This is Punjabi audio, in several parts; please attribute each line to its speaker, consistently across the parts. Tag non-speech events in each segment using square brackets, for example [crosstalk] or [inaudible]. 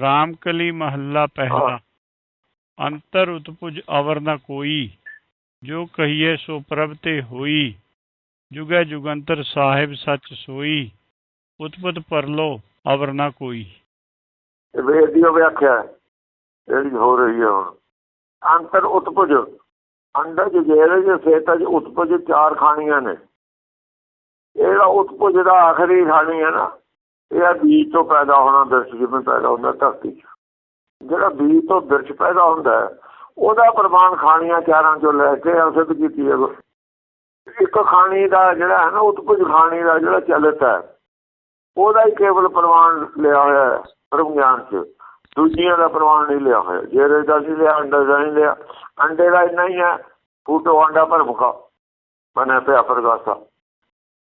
Speaker 1: ਰਾਮਕਲੀ ਮਹੱਲਾ ਪਹਿਲਾ। ਅੰਤਰ ਉਤਪੁਜ ਅਵਰ ਨ ਕੋਈ। ਜੋ ਕਹੀਏ ਸੋ ਪ੍ਰਭ ਤੇ ਹੋਈ। ਜੁਗੈ ਜੁਗੰਤਰ ਸਾਹਿਬ ਸੱਚ ਸੋਈ। ਉਤਪਤ ਪਰਲੋ ਅਵਰ ਨ ਕੋਈ।
Speaker 2: ਵੇਦ ਦੀ ਵਿਆਖਿਆ ਜਿਹੜੀ ਹੋ ਰਹੀ ਹੈ ਹੁਣ। ਅੰਤਰ ਉਤਪੁਜ। ਅੰਡਜ ਜੇਰਜ ਸੇਤਜ ਉਤਪੁਜ ਚਾਰ ਖਾਣੀਆਂ ਨੇ। ਇਹਦਾ ਉਤਪੁਜ ਦਾ ਆਖਰੀ ਖਾਣੀ ਹੈ ਨਾ। ਇਹ ਆ ਬੀਜ ਤੋਂ ਪੈਦਾ ਹੋਣਾ, ਦਰਸ਼ ਜਿਵੇਂ ਪੈਦਾ ਹੁੰਦਾ ਧਰਤੀ 'ਚ। ਜਿਹੜਾ ਬੀਜ ਤੋਂ ਦਰਸ਼ ਪੈਦਾ ਹੁੰਦਾ, ਉਹਦਾ ਪ੍ਰਮਾਣ ਖਾਣੀਆਂ ਚਾਰਾਂ ਚੋਂ ਲੈ ਕੇ ਅਸਿੱਧ ਕੀਤੀ ਹੈ ਇੱਕ ਖਾਣੀ ਦਾ ਜਿਹੜਾ ਹੈ ਨਾ, ਉਤਪੁਜ ਖਾਣੀ ਦਾ ਜਿਹੜਾ ਚਲਿਤ ਹੈ, ਉਹਦਾ ਹੀ ਕੇਵਲ ਪ੍ਰਮਾਣ ਲਿਆ ਹੋਇਆ ਹੈ ਪਰਮ ਗਿਆਨ ਚ। ਦੂਜਿਆਂ ਦਾ ਪ੍ਰਮਾਣ ਨਹੀਂ ਲਿਆ ਹੋਇਆ। ਜਿਹੜੇ ਦਾ ਨਹੀਂ ਲਿਆ, ਅੰਡਾ ਦਾ ਨਹੀਂ ਲਿਆ। ਅੰਡੇ ਦਾ ਇੰਨਾ ਹੀ ਹੈ, ਫੂਟੋ ਅੰਡਾ ਪਰ ਮੁਕਾ ਬਨੇ ਪਿਆ ਪ੍ਰਗਾਸਾ।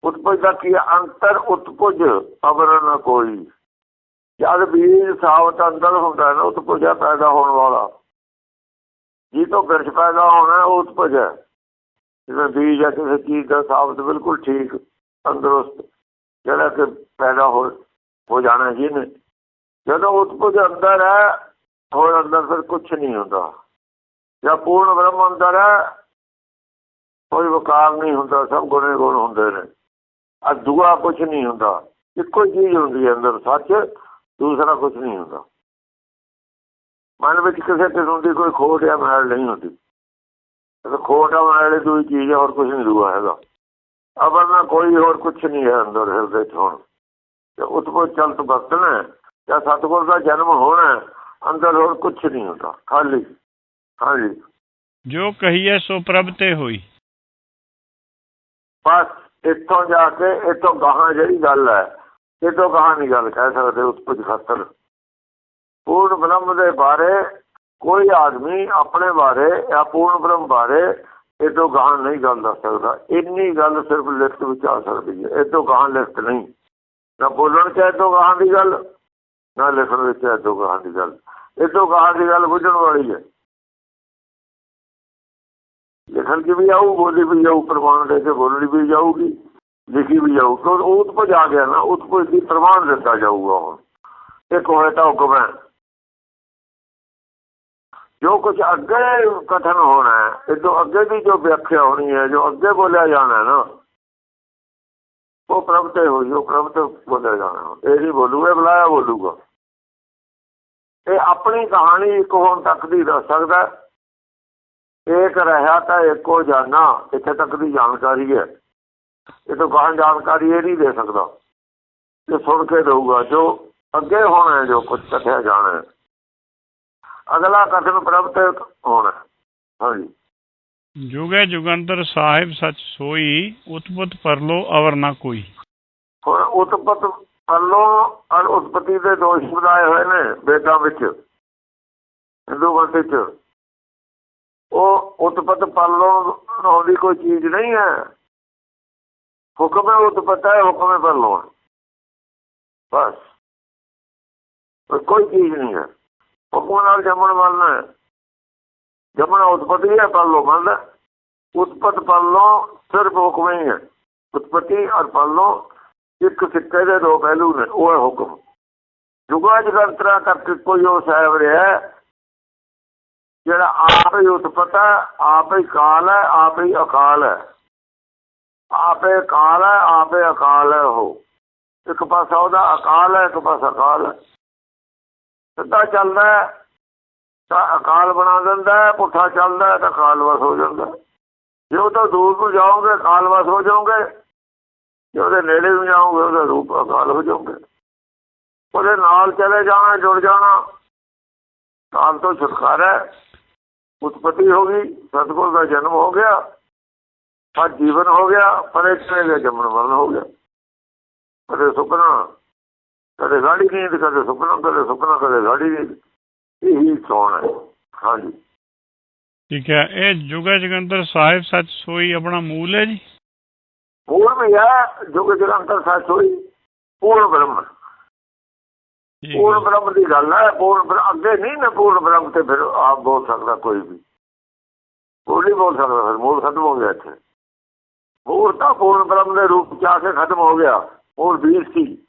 Speaker 2: ਉਤਪਜ ਦਾ ਕੀ ਅੰਤਰ ਉਤਪਜ ਅਵਰ ਨ ਕੋਈ। ਜਦ ਬੀਜ ਸਾਵਤ ਅੰਦਰ ਹੁੰਦਾ ਨਾ, ਉਤਪਜ ਪੈਦਾ ਹੋਣ ਵਾਲਾ। ਜੀ ਤੋਂ ਬਿਰਛ ਪੈਦਾ ਹੋਣਾ ਉਹ ਉਤਪਜ ਹੈ। ਜਿਵੇਂ ਬੀਜ ਹੈ, ਕਿਸੇ ਚੀਜ਼ ਦਾ ਸਾਬਤ ਬਿਲਕੁਲ ਠੀਕ, ਤੰਦਰੁਸਤ, ਜਿਹੜਾ ਕਿ ਪੈਦਾ ਹੋ ਹੋ ਜਾਣਾ ਜੀ ਨੇ। ਜਦੋਂ ਉਤਪਜ ਅੰਦਰ ਹੈ, ਹੋਰ ਅੰਦਰ ਫਿਰ ਕੁਝ ਨਹੀਂ ਹੁੰਦਾ। ਜਾਂ ਪੂਰਨ ਬ੍ਰਹਮ ਅੰਦਰ ਹੈ, ਕੋਈ ਵਕਾਰ ਨਹੀਂ ਹੁੰਦਾ, ਸਭ ਗੁਣੇ ਗੁਣ ਹੁੰਦੇ ਨੇ। ਆ ਦੂਆ ਕੁਝ ਨਹੀਂ ਹੁੰਦਾ। ਇੱਕੋ ਚੀਜ਼ ਹੁੰਦੀ ਹੈ ਅੰਦਰ ਸੱਚ ਦੂਸਰਾ ਕੁਝ ਨਹੀਂ ਹੁੰਦਾ। ਮਨ ਵਿੱਚ ਕਿਸੇ ਕਿਸਮ ਦੀ ਕੋਈ ਖੋਟ ਜਾਂ ਮੈਲ ਨਹੀਂ ਹੁੰਦੀ। ਖੋਟ ਆ ਮੈਲ ਦੂਈ ਚੀਜ਼ ਹੈ ਹੋਰ ਕੁਝ ਨਹੀਂ ਦੂਆ ਹੈਗਾ। ਅਬਰ ਨਾ ਕੋਈ ਹੋਰ ਕੁਝ ਨਹੀਂ ਹੈ ਅੰਦਰ ਹਿਰਦੇ 'ਚ ਹੁਣ। ਤੇ ਉਤਪੋ ਚਲਤ ਵਰਤਣਾ ਜਾਂ ਸਤਿਗੁਰ ਦਾ ਜਨਮ ਹੋਣਾ ਅੰਦਰ ਹੋਰ ਕੁਝ ਨਹੀਂ ਹੁੰਦਾ ਖਾਲੀ। ਹਾਂਜੀ।
Speaker 1: ਜੋ ਕਹੀਏ ਸੋ ਪ੍ਰਭ ਤੇ ਹੋਈ।
Speaker 2: ਬਸ। ਇੱਥੋਂ ਜਾ ਕੇ, ਇੱਥੋਂ ਗਾਹਾਂ ਜਿਹੜੀ ਗੱਲ ਹੈ, ਇੱਥੋਂ ਗਾਹਾਂ ਨਹੀਂ ਗੱਲ ਕਹਿ ਸਕਦੇ ਉਤਪਜ ਖਾਤਰ। ਪੂਰਨ ਬ੍ਰਹਮ ਦੇ ਬਾਰੇ ਕੋਈ ਆਦਮੀ ਆਪਣੇ ਬਾਰੇ ਜਾਂ ਪੂਰਨ ਬ੍ਰਹਮ ਬਾਰੇ ਇਹ ਤੋਂ ਗਾਹਾਂ ਨਹੀਂ ਗੱਲ ਦੱਸ ਸਕਦਾ। ਇੰਨੀ ਗੱਲ ਸਿਰਫ ਲਿਖਤ ਵਿੱਚ ਆ ਸਕਦੀ ਹੈ। ਇਹ ਤੋਂ ਗਾਹਾਂ ਲਿਖਤ ਨਹੀਂ। ਨਾ ਬੋਲਣ ਚ ਇਹ ਤੋਂ ਗਾਹਾਂ ਦੀ ਗੱਲ, ਨਾ ਲਿਖਣ ਵਿੱਚ ਇੱਥੋਂ ਗਾਹਾਂ ਦੀ ਗੱਲ। ਇਹ ਤੋਂ ਗਾਹਾਂ ਦੀ ਗੱਲ ਬੁੱਝਣ ਵਾਲੀ ਹੈ। ਲਿਖਣ ਕੀ ਵੀ ਆਊ, ਬੋਲੀ ਵੀ ਜਾਊ ਪ੍ਰਮਾਣ ਦੇ ਕੇ ਬੋਲਣੀ ਵੀ ਜਾਊਗੀ, ਲਿਖੀ ਵੀ ਜਾਊ। ਕਿਉਂ ਉਹ ਉਤਪਜ ਆ ਗਿਆ ਨਾ ਉਤਪਜ ਦੀ ਪ੍ਰਮਾਣ ਦਿੱਤਾ ਜਾਊਗਾ ਹੁਣ। ਇੱਕ ਹੋਇਆ ਤਾਂ ਹੁਕਮ ਹੈ। ਜੋ ਕੁਝ ਅੱਗੇ ਕਥਨ ਹੋਣਾ ਹੈ, ਇਹ ਤੋਂ ਅੱਗੇ ਦੀ ਜੋ ਵਿਆਖਿਆ ਹੋਣੀ ਹੈ, ਜੋ ਅੱਗੇ ਬੋਲਿਆ ਜਾਣਾ ਨਾ, ਉਹ ਪ੍ਰਭ ਤੇ ਹੋਈ, ਉਹ ਪ੍ਰਭ ਤੇ ਬੋਲਿਆ ਜਾਣਾ। ਇਹ ਨਹੀਂ ਬੋਲੂਗਾ ਬੁਲਾਇਆ ਬੋਲੂਗਾ। ਇਹ ਆਪਣੀ ਕਹਾਣੀ ਇੱਕ ਹੋਣ ਤੱਕ ਦੀ ਦੱਸ ਸਕਦਾ ਇੱਕ ਰਹਾ ਤਾਂ ਇੱਕੋ ਜਾਣਾ ਇੱਥੇ ਤੱਕ ਦੀ ਜਾਣਕਾਰੀ ਹੈ। ਇਹ ਤੋਂ ਬਾਹਰ ਜਾਣਕਾਰੀ ਇਹ ਨਹੀਂ ਦੇ ਸਕਦਾ। ਇਹ ਸੁਣ ਕੇ ਦਊਗਾ ਜੋ ਅੱਗੇ ਹੋਣਾ ਜੋ ਕੁਝ ਕਥਿਆ ਜਾਣਾ ਅਗਲਾ ਕਥਨ ਪ੍ਰਭ ਤੇ ਹੋਣਾ। ਹਾਂਜੀ।
Speaker 1: ਜੁਗੈ ਜੁਗੰਤਰ ਸਾਹਿਬ ਸੱਚ ਸੋਈ ਉਤਪਤ ਪਰਲੋ ਅਵਰ ਨ ਕੋਈ।
Speaker 2: ਹੁਣ ਉਤਪਤ ਪਰਲੋਂ ਔਰ ਉਤਪਤੀ ਦੇ ਦੋਸ਼ ਬਣਾਏ ਹੋਏ ਨੇ ਵੇਦਾਂ ਵਿੱਚ ਹਿੰਦੂ ਮਤ ਵਿੱਚ। ਉਹ ਉਤਪਤ ਪਰਲੋਂ ਦੀ ਕੋਈ ਚੀਜ਼ ਨਹੀਂ ਹੈ। ਹੁਕਮ ਹੈ, ਉਤਪਤ ਹੈ, ਹੁਕਮ ਹੈ ਪਰਲੋਂ ਹੈ। ਬਸ। ਕੋਈ ਚੀਜ਼ ਨਹੀਂ ਹੈ। ਹੁਕਮ ਨਾਲ ਜੰਮਣ ਵਾਲਾ ਹੈ। ਜੰਮਣਾ ਉਤਪਤੀ ਹੈ ਪਰਲੋਂ ਮੰਨ ਉਤਪਤ ਪਰਲੋਂ ਸਿਰਫ ਹੁਕਮ ਹੀ ਹੈ। ਉਤਪਤੀ ਔਰ ਪਰਲੋਂ ਇੱਕ ਸਿੱਕੇ ਦੇ ਦੋ ਪਹਿਲੂ ਨੇ, ਉਹ ਹੈ ਹੁਕਮ। ਜੁਗਾ ਜਗੰਤਰਾ ਕਰਕੇ ਕੋਈ ਉਹ ਸਾਹਿਬ ਰਿਹਾ ਜਿਹੜਾ ਆਪ ਹੀ ਉਤਪਤ ਹੈ, ਆਪ ਹੀ ਕਾਲ ਹੈ, ਆਪ ਹੀ ਅਕਾਲ ਹੈ। ਆਪੇ ਕਾਲ ਹੈ, ਆਪੇ ਅਕਾਲ ਹੈ ਉਹ। ਇੱਕ ਪਾਸਾ ਉਹਦਾ ਅਕਾਲ ਹੈ, ਇੱਕ ਪਾਸਾ ਅਕਾਲ ਹੈ। ਸਿੱਧਾ ਚੱਲਦਾ ਤਾਂ ਅਕਾਲ ਬਣਾ ਦਿੰਦਾ ਪੁੱਠਾ ਚੱਲਦਾ ਹੈ, ਤਾਂ ਕਾਲਵਸ ਹੋ ਜਾਂਦਾ ਜੇ ਉਹ ਤੋਂ ਦੂਰ ਨੂੰ ਜਾਓਗੇ ਕਾਲਵਸ ਹੋ ਜਾਓਗੇ। ਜੇ ਉਹਦੇ ਨੇੜੇ ਨੂੰ ਜਾਓਗੇ, ਉਹਦਾ ਰੂਪ ਅਕਾਲ ਹੋ ਜਾਓਗੇ। ਉਹਦੇ ਨਾਲ ਚਲੇ ਜਾਣਾ, ਜੁੜ ਜਾਣਾ ਕਾਲ ਤੋਂ ਛੁਟਕਾਰਾ ਹੈ। ਉਤਪਤੀ ਹੋ ਗਈ ਸਤਗੁਰ ਦਾ ਜਨਮ ਹੋ ਗਿਆ ਪਰ ਜੀਵਨ ਹੋ ਗਿਆ ਪਰੇਸ਼ਾਨੀ ਦਾ ਜੰਮਣ ਮਰਨ ਹੋ ਗਿਆ। ਕਦੇ ਸੁਪਨਾ ਕਦੇ ਗਾੜੀ ਨੀਂਦ ਕਦੇ ਸੁਪਨਾ ਕਦੇ ਸੁਪਨਾ ਕਦੇ ਗਾੜੀ ਨੀਂਦ। ਇਹੀ ਸੌਣ ਹੈ। ਹਾਂਜੀ।
Speaker 1: ਠੀਕ ਹੈ ਇਹ ਜੁਗੈ ਜੁਗੰਤਰ ਸਾਹਿਬ ਸੱਚ ਸੋਈ ਆਪਣਾ ਮੂਲ ਹੈ ਜੀ?
Speaker 2: ਵੀ ਹੈ ਜੋ ਕਿ ਜਗੰਤਰ ਸੱਚ ਹੋਈ ਪੂਰਨ ਬ੍ਰਹਮ। ਪੂਰਨ ਬ੍ਰਹਮ ਦੀ ਗੱਲ ਹੈ ਪੂਰਨ ਅੱਗੇ ਨਹੀਂ ਨਾ ਪੂਰਨ ਬ੍ਰਹਮ ਤੇ ਫਿਰ ਆਪ ਬੋਲ ਸਕਦਾ ਕੋਈ ਵੀ। ਉਹ ਨਹੀਂ ਬੋਲ ਸਕਦਾ ਫਿਰ, ਮੂਲ ਖਤਮ ਹੋ ਗਿਆ ਇੱਥੇ। ਮੂਲ ਤਾਂ ਪੂਰਨ ਬ੍ਰਹਮ ਦੇ ਰੂਪ ਚ ਆ ਕੇ ਖਤਮ ਹੋ ਗਿਆ। ਮੂਲ ਬੀਜ ਸੀ।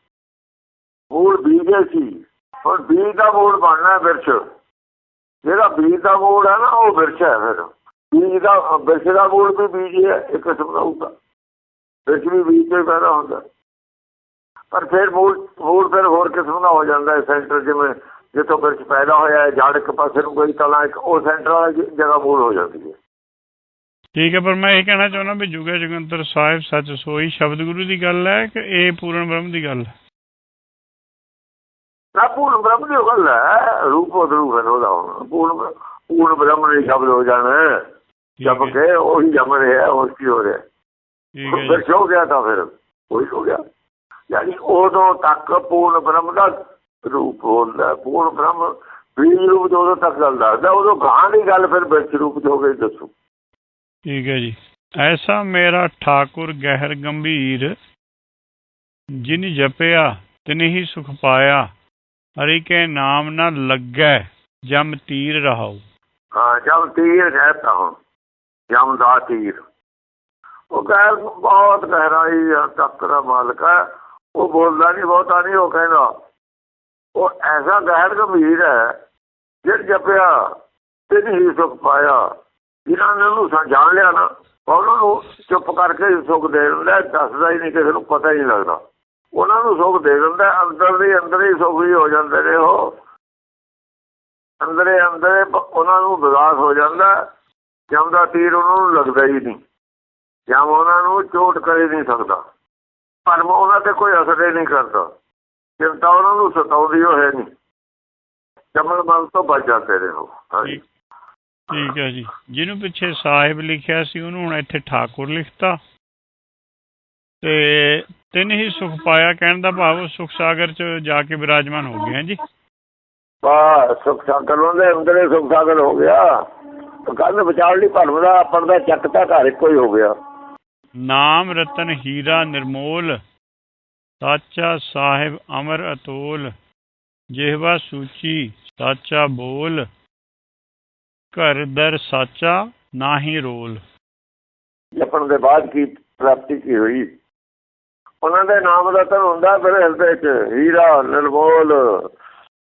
Speaker 2: ਮੂਲ ਬੀਜੇ ਸੀ। ਹੁਣ ਬੀਜ ਦਾ ਮੂਲ ਬਣਨਾ ਹੈ ਜਿਹੜਾ ਬੀਜ ਦਾ ਮੂਲ ਹੈ ਨਾ, ਉਹ ਬਿਰਛ ਹੈ ਫਿਰ। ਬੀਜ ਦਾ, ਬਿਰਛ ਦਾ ਮੂਲ ਵੀ ਬੀਜ ਹੈ, ਇੱਕ ਕਿਸਮ ਦਾ ਹੁੰਦਾ। ਬਿਰਛ ਵੀ ਬੀਜ ਤੇ ਹੀ ਪੈਦਾ ਹੁੰਦਾ। ਪਰ ਫਿਰ ਮੂਲ ਮੂਲ ਫਿਰ ਹੋਰ ਕਿਸਮ ਦਾ ਹੋ ਜਾਂਦਾ ਹੈ ਸੈਂਟਰ ਜਿਵੇਂ ਜਿੱਥੋਂ ਬਿਰਛ ਪੈਦਾ ਹੋਇਆ ਹੈ ਜੜ ਇੱਕ ਪਾਸੇ ਨੂੰ ਕੋਈ ਤਲਾ ਇੱਕ ਉਹ ਸੈਂਟਰ ਵਾਲੀ ਜਗ੍ਹਾ ਮੂਲ ਹੋ ਜਾਂਦੀ ਹੈ।
Speaker 1: ਠੀਕ ਹੈ ਪਰ ਮੈਂ ਇਹ ਕਹਿਣਾ ਚਾਹੁੰਦਾ ਵੀ ਜੁਗੇ ਜੁਗੰਤਰ ਸਾਹਿਬ ਸੱਚ ਸੋਈ ਸ਼ਬਦ ਗੁਰੂ ਦੀ ਗੱਲ ਹੈ ਕਿ ਇਹ ਪੂਰਨ ਬ੍ਰਹਮ ਦੀ ਗੱਲ ਹੈ?
Speaker 2: ਨਾ ਪੂਰਨ ਬ੍ਰਹਮ ਦੀ ਗੱਲ ਹੈ ਰੂਪ ਰੂਪ ਹੈ ਉਹਦਾ ਪੂਰਨ ਪੂਰਨ ਬ੍ਰਹਮ ਨੇ ਸ਼ਬਦ ਹੋ ਜਾਣਾ।
Speaker 1: ਹੈ।
Speaker 2: ਕੇ ਉਹੀ ਜਮ ਰਿਹਾ ਹੋਰ ਕੀ ਹੋ ਰਿਹਾ।
Speaker 1: ਠੀਕ ਹੈ
Speaker 2: ਫਿਰ ਹੋ ਗਿਆ ਤਾਂ ਫਿਰ ਉਹੀ ਹੋ ਗਿਆ। ਯਾਨੀ ਉਦੋਂ ਤੱਕ ਪੂਰਨ ਬ੍ਰਹਮ ਦਾ ਰੂਪ ਹੁੰਦਾ ਪੂਰਨ ਬ੍ਰਹਮ ਬੀਜ ਰੂਪ ਜਦੋਂ ਤੱਕ ਗੱਲ ਦੱਸਦਾ ਉਦੋਂ ਗਾਂ ਦੀ ਗੱਲ ਫਿਰ ਵਿੱਚ ਰੂਪ ਹੋ ਗਈ ਦੱਸੋ।
Speaker 1: ਠੀਕ ਹੈ ਜੀ। ਐਸਾ ਮੇਰਾ ਠਾਕੁਰ ਗਹਿਰ ਗੰਭੀਰ ਜਿਨ ਜਪਿਆ ਤਿਨ ਹੀ ਸੁਖ ਪਾਇਆ ਹਰੀ ਕੇ ਨਾਮ ਨਾ ਲੱਗੈ ਜਮ ਤੀਰ ਰਹਾਉ।
Speaker 2: ਹਾਂ ਜਮ ਤੀਰ ਕਹਤਾ ਹੁਣ। ਜਮ ਦਾ ਤੀਰ। ਉਹ ਗੈਰ ਬਹੁਤ ਗਹਿਰਾਈ ਆ ਤੱਕ ਦਾ ਮਾਲਕ ਹੈ। ਉਹ ਬੋਲਦਾ ਨਹੀਂ ਬਹੁਤਾ ਨਹੀਂ ਉਹ ਕਹਿੰਦਾ, ਉਹ ਐਸਾ ਗਹਿਰ ਗੰਭੀਰ ਹੈ, ਜਿਸ ਜਪਿਆ ਤੇ ਨਹੀਂ ਸੁਖ ਪਾਇਆ। ਜਿਨ੍ਹਾਂ ਨੇ ਉਹਨੂੰ ਸਾ- ਜਾਣ ਲਿਆ ਨਾ, ਉਹਨਾਂ ਨੂੰ ਚੁੱਪ ਕਰਕੇ ਹੀ ਸੁਖ ਦੇ ਦਿੰਦਾ ਦੱਸਦਾ ਹੀ ਨਹੀਂ ਕਿਸੇ ਨੂੰ ਪਤਾ ਹੀ ਨਹੀਂ ਲੱਗਦਾ। ਉਹਨਾਂ ਨੂੰ ਸੁਖ ਦੇ ਦਿੰਦਾ ਅੰਦਰ ਦੇ ਅੰਦਰ ਹੀ ਸੁਖ ਹੀ ਹੋ ਜਾਂਦੇ ਨੇ ਉਹ। ਅੰਦਰੇ ਅੰਦਰੇ ਉਹਨਾਂ ਨੂੰ ਵਿਗਾਸ ਹੋ ਜਾਂਦਾ ਜਮ ਦਾ ਤੀਰ ਉਹਨਾਂ ਨੂੰ ਲੱਗਦਾ ਹੀ ਨਹੀਂ ਜਮ ਉਹਨਾਂ ਨੂੰ ਚੋਟ ਕਰੇ ਨਹੀਂ ਸਕਦਾ। ਭਰਮ ਉਹਨਾਂ ਤੇ ਕੋਈ ਅਸਰ ਹੀ ਨਹੀਂ ਕਰਦਾ। ਚਿੰਤਾ ਉਹਨਾਂ ਨੂੰ ਸਤਾਉਂਦੀ ਹੋਏ ਨਹੀਂ। ਜਮਨ ਮਨ ਤੋਂ ਬਚ ਜਾਂਦੇ ਨੇ ਉਹ।
Speaker 1: ਠੀਕ। ਹੈ ਜੀ। ਜਿਹਨੂੰ ਪਿੱਛੇ ਸਾਹਿਬ ਲਿਖਿਆ ਸੀ ਉਹਨੂੰ ਹੁਣ ਇੱਥੇ ਠਾਕੁਰ ਲਿਖਤਾ। ਤੇ ਤਿੰਨ ਹੀ ਸੁਖ ਪਾਇਆ ਕਹਿਣ ਦਾ ਭਾਵ ਸੁਖ ਸਾਗਰ ਚ ਜਾ ਕੇ ਵਿਰਾਜਮਾਨ ਹੋ ਗਏ ਜੀ?
Speaker 2: ਬਸ ਸੁਖ ਸਾਗਰ ਉਹਦੇ ਅੰਦਰੇ ਸੁਖ ਸਾਗਰ ਹੋ ਗਿਆ। ਕੰਨ ਵਿਚਾਰ ਲਈ ਭਰਮ ਦਾ ਆਪਣ ਦਾ ਚੱਕ ਤਾਂ ਘਰ ਇੱਕੋ ਹੀ ਹੋ ਗਿਆ।
Speaker 1: ਨਾਮ ਰਤਨ ਹੀਰਾ ਨਿਰਮੋਲ, ਸਾਚਾ ਸਾਹਿਬ ਅਮਰ ਅਤੋਲ, ਜਿਹਵਾ ਸੂਚੀ ਸਾਚਾ ਬੋਲ, ਘਰ ਦਰ ਸਾਚਾ ਨਾਹੀ ਰੋਲ।
Speaker 2: ਜਪਣ ਦੇ ਬਾਅਦ ਕੀ ਪ੍ਰਾਪਤੀ ਕੀ ਹੋਈ? ਉਹਨਾਂ ਦੇ ਨਾਮ ਦਾ ਤਾਂ ਹੁੰਦਾ ਫਿਰ ਹਿਰਦੇ 'ਚ, ਹੀਰਾ, ਨਿਰਮੋਲ।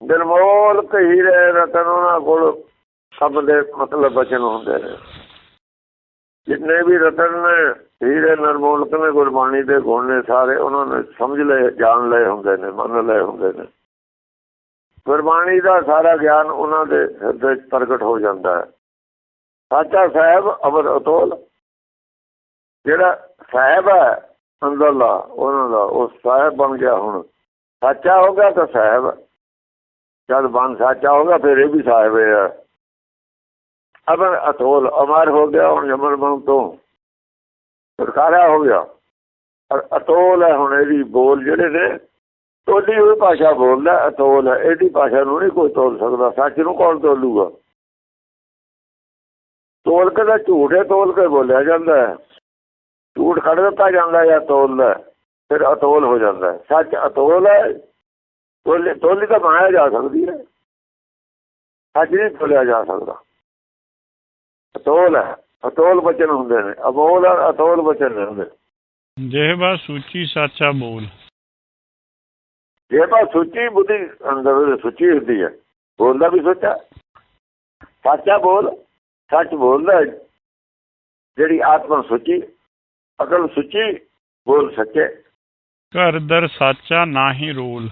Speaker 2: ਨਿਰਮੋਲ ਤੇ ਹੀਰੇ ਰਤਨ ਉਹਨਾਂ ਕੋਲ ਸਭ ਦੇ ਮਤਲਬ ਬਚਨ ਹੁੰਦੇ ਨੇ। ਜਿੰਨੇ ਵੀ ਰਤਨ ਨੇ, ਹੀਰੇ ਨਿਰਮੋਲ ਨੇ, ਗੁਰਬਾਣੀ ਦੇ ਗੁਣ ਨੇ ਸਾਰੇ, ਉਹਨਾਂ ਨੇ ਸਮਝ ਲਏ, ਜਾਣ ਲਏ ਹੁੰਦੇ ਨੇ, ਮੰਨ ਲਏ ਹੁੰਦੇ ਨੇ। ਗੁਰਬਾਣੀ ਦਾ ਸਾਰਾ ਗਿਆਨ ਉਹਨਾਂ ਦੇ ਹਿਰਦੇ 'ਚ ਪ੍ਰਗਟ ਹੋ ਜਾਂਦਾ ਹੈ। ਸਾਚਾ ਸਾਹਿਬ ਅਮਰ ਅਤੋਲ, ਜਿਹੜਾ ਸਾਹਿਬ ਹੈ ਅੰਦਰਲਾ, ਉਹਨਾਂ ਦਾ, ਉਹ ਸਾਹਿਬ ਬਣ ਗਿਆ ਹੁਣ। ਸੱਚਾ ਹੋ ਗਿਆ ਤਾਂ ਸਾਹਿਬ। ਜਦ ਬਣ ਸੱਚਾ ਹੋ ਫਿਰ ਇਹ ਵੀ ਸਾਹਿਬ ਹੈ। ਅਮਰ ਅਤੋਲ, ਅਮਰ ਹੋ ਗਿਆ ਹੁਣ ਜਮਨ ਬਣ ਤੋਂ। ਸਰਕਾਰਾ ਹੋ ਗਿਆ। ਔਰ ਅਤੋਲ ਹੈ ਹੁਣ ਇਹਦੀ ਬੋਲ ਜਿਹੜੇ ਨੇ ਤੋਲੀ ਹੋਈ ਭਾਸ਼ਾ ਬੋਲਦਾ, ਅਤੋਲ ਹੈ। ਇਹਦੀ ਭਾਸ਼ਾ ਨੂੰ ਨਹੀਂ ਕੋਈ ਤੋਲ ਸਕਦਾ, ਸੱਚ ਨੂੰ ਕੌਣ ਤੋਲੂਗਾ? ਤੋਲ ਕੇ ਤਾਂ ਝੂਠੇ ਤੋਲ ਕੇ ਬੋਲਿਆ ਜਾਂਦਾ ਹੈ। ਝੂਠ ਕੱਢ ਦਿੱਤਾ ਜਾਂਦਾ ਜਾਂ ਤੋਲਦਾ ਫਿਰ ਅਤੋਲ ਹੋ ਜਾਂਦਾ ਸੱਚ ਅਤੋਲ ਹੈ ਤੋਲੀ ਤੋਲੀ ਤਾਂ ਬਣਾਇਆ ਜਾ ਸਕਦੀ ਹੈ। ਸੱਚ ਨਹੀਂ ਤੋਲਿਆ ਜਾ ਸਕਦਾ। ਅਤੋਲ ਹੈ ਅਤੋਲ ਬਚਨ ਹੁੰਦੇ ਨੇ ਅਬੋਲ ਅਤੋਲ ਬਚਨ ਨੇ ਹੁੰਦੇ
Speaker 1: ਜਿਹਵਾ ਸੂਚੀ ਸਾਚਾ ਬੋਲ।
Speaker 2: ਜੇ ਤਾਂ ਸੁੱਚੀ ਬੁੱਧੀ ਅੰਦਰ ਸੁੱਚੀ ਹੁੰਦੀ ਹੈ ਬੋਲਦਾ ਵੀ ਸੋਚਾ। ਸੱਚਾ ਬੋਲ ਸੱਚ ਬੋਲਦਾ ਹੈ। ਜਿਹੜੀ ਆਤਮਾ ਸੁੱਚੀ ਅਕਲ ਸੁੱਚੀ ਬੋਲ ਸੱਚੇ।
Speaker 1: ਘਰ ਦਰ ਸਾਚਾ ਨਾਹੀ ਰੋਲ।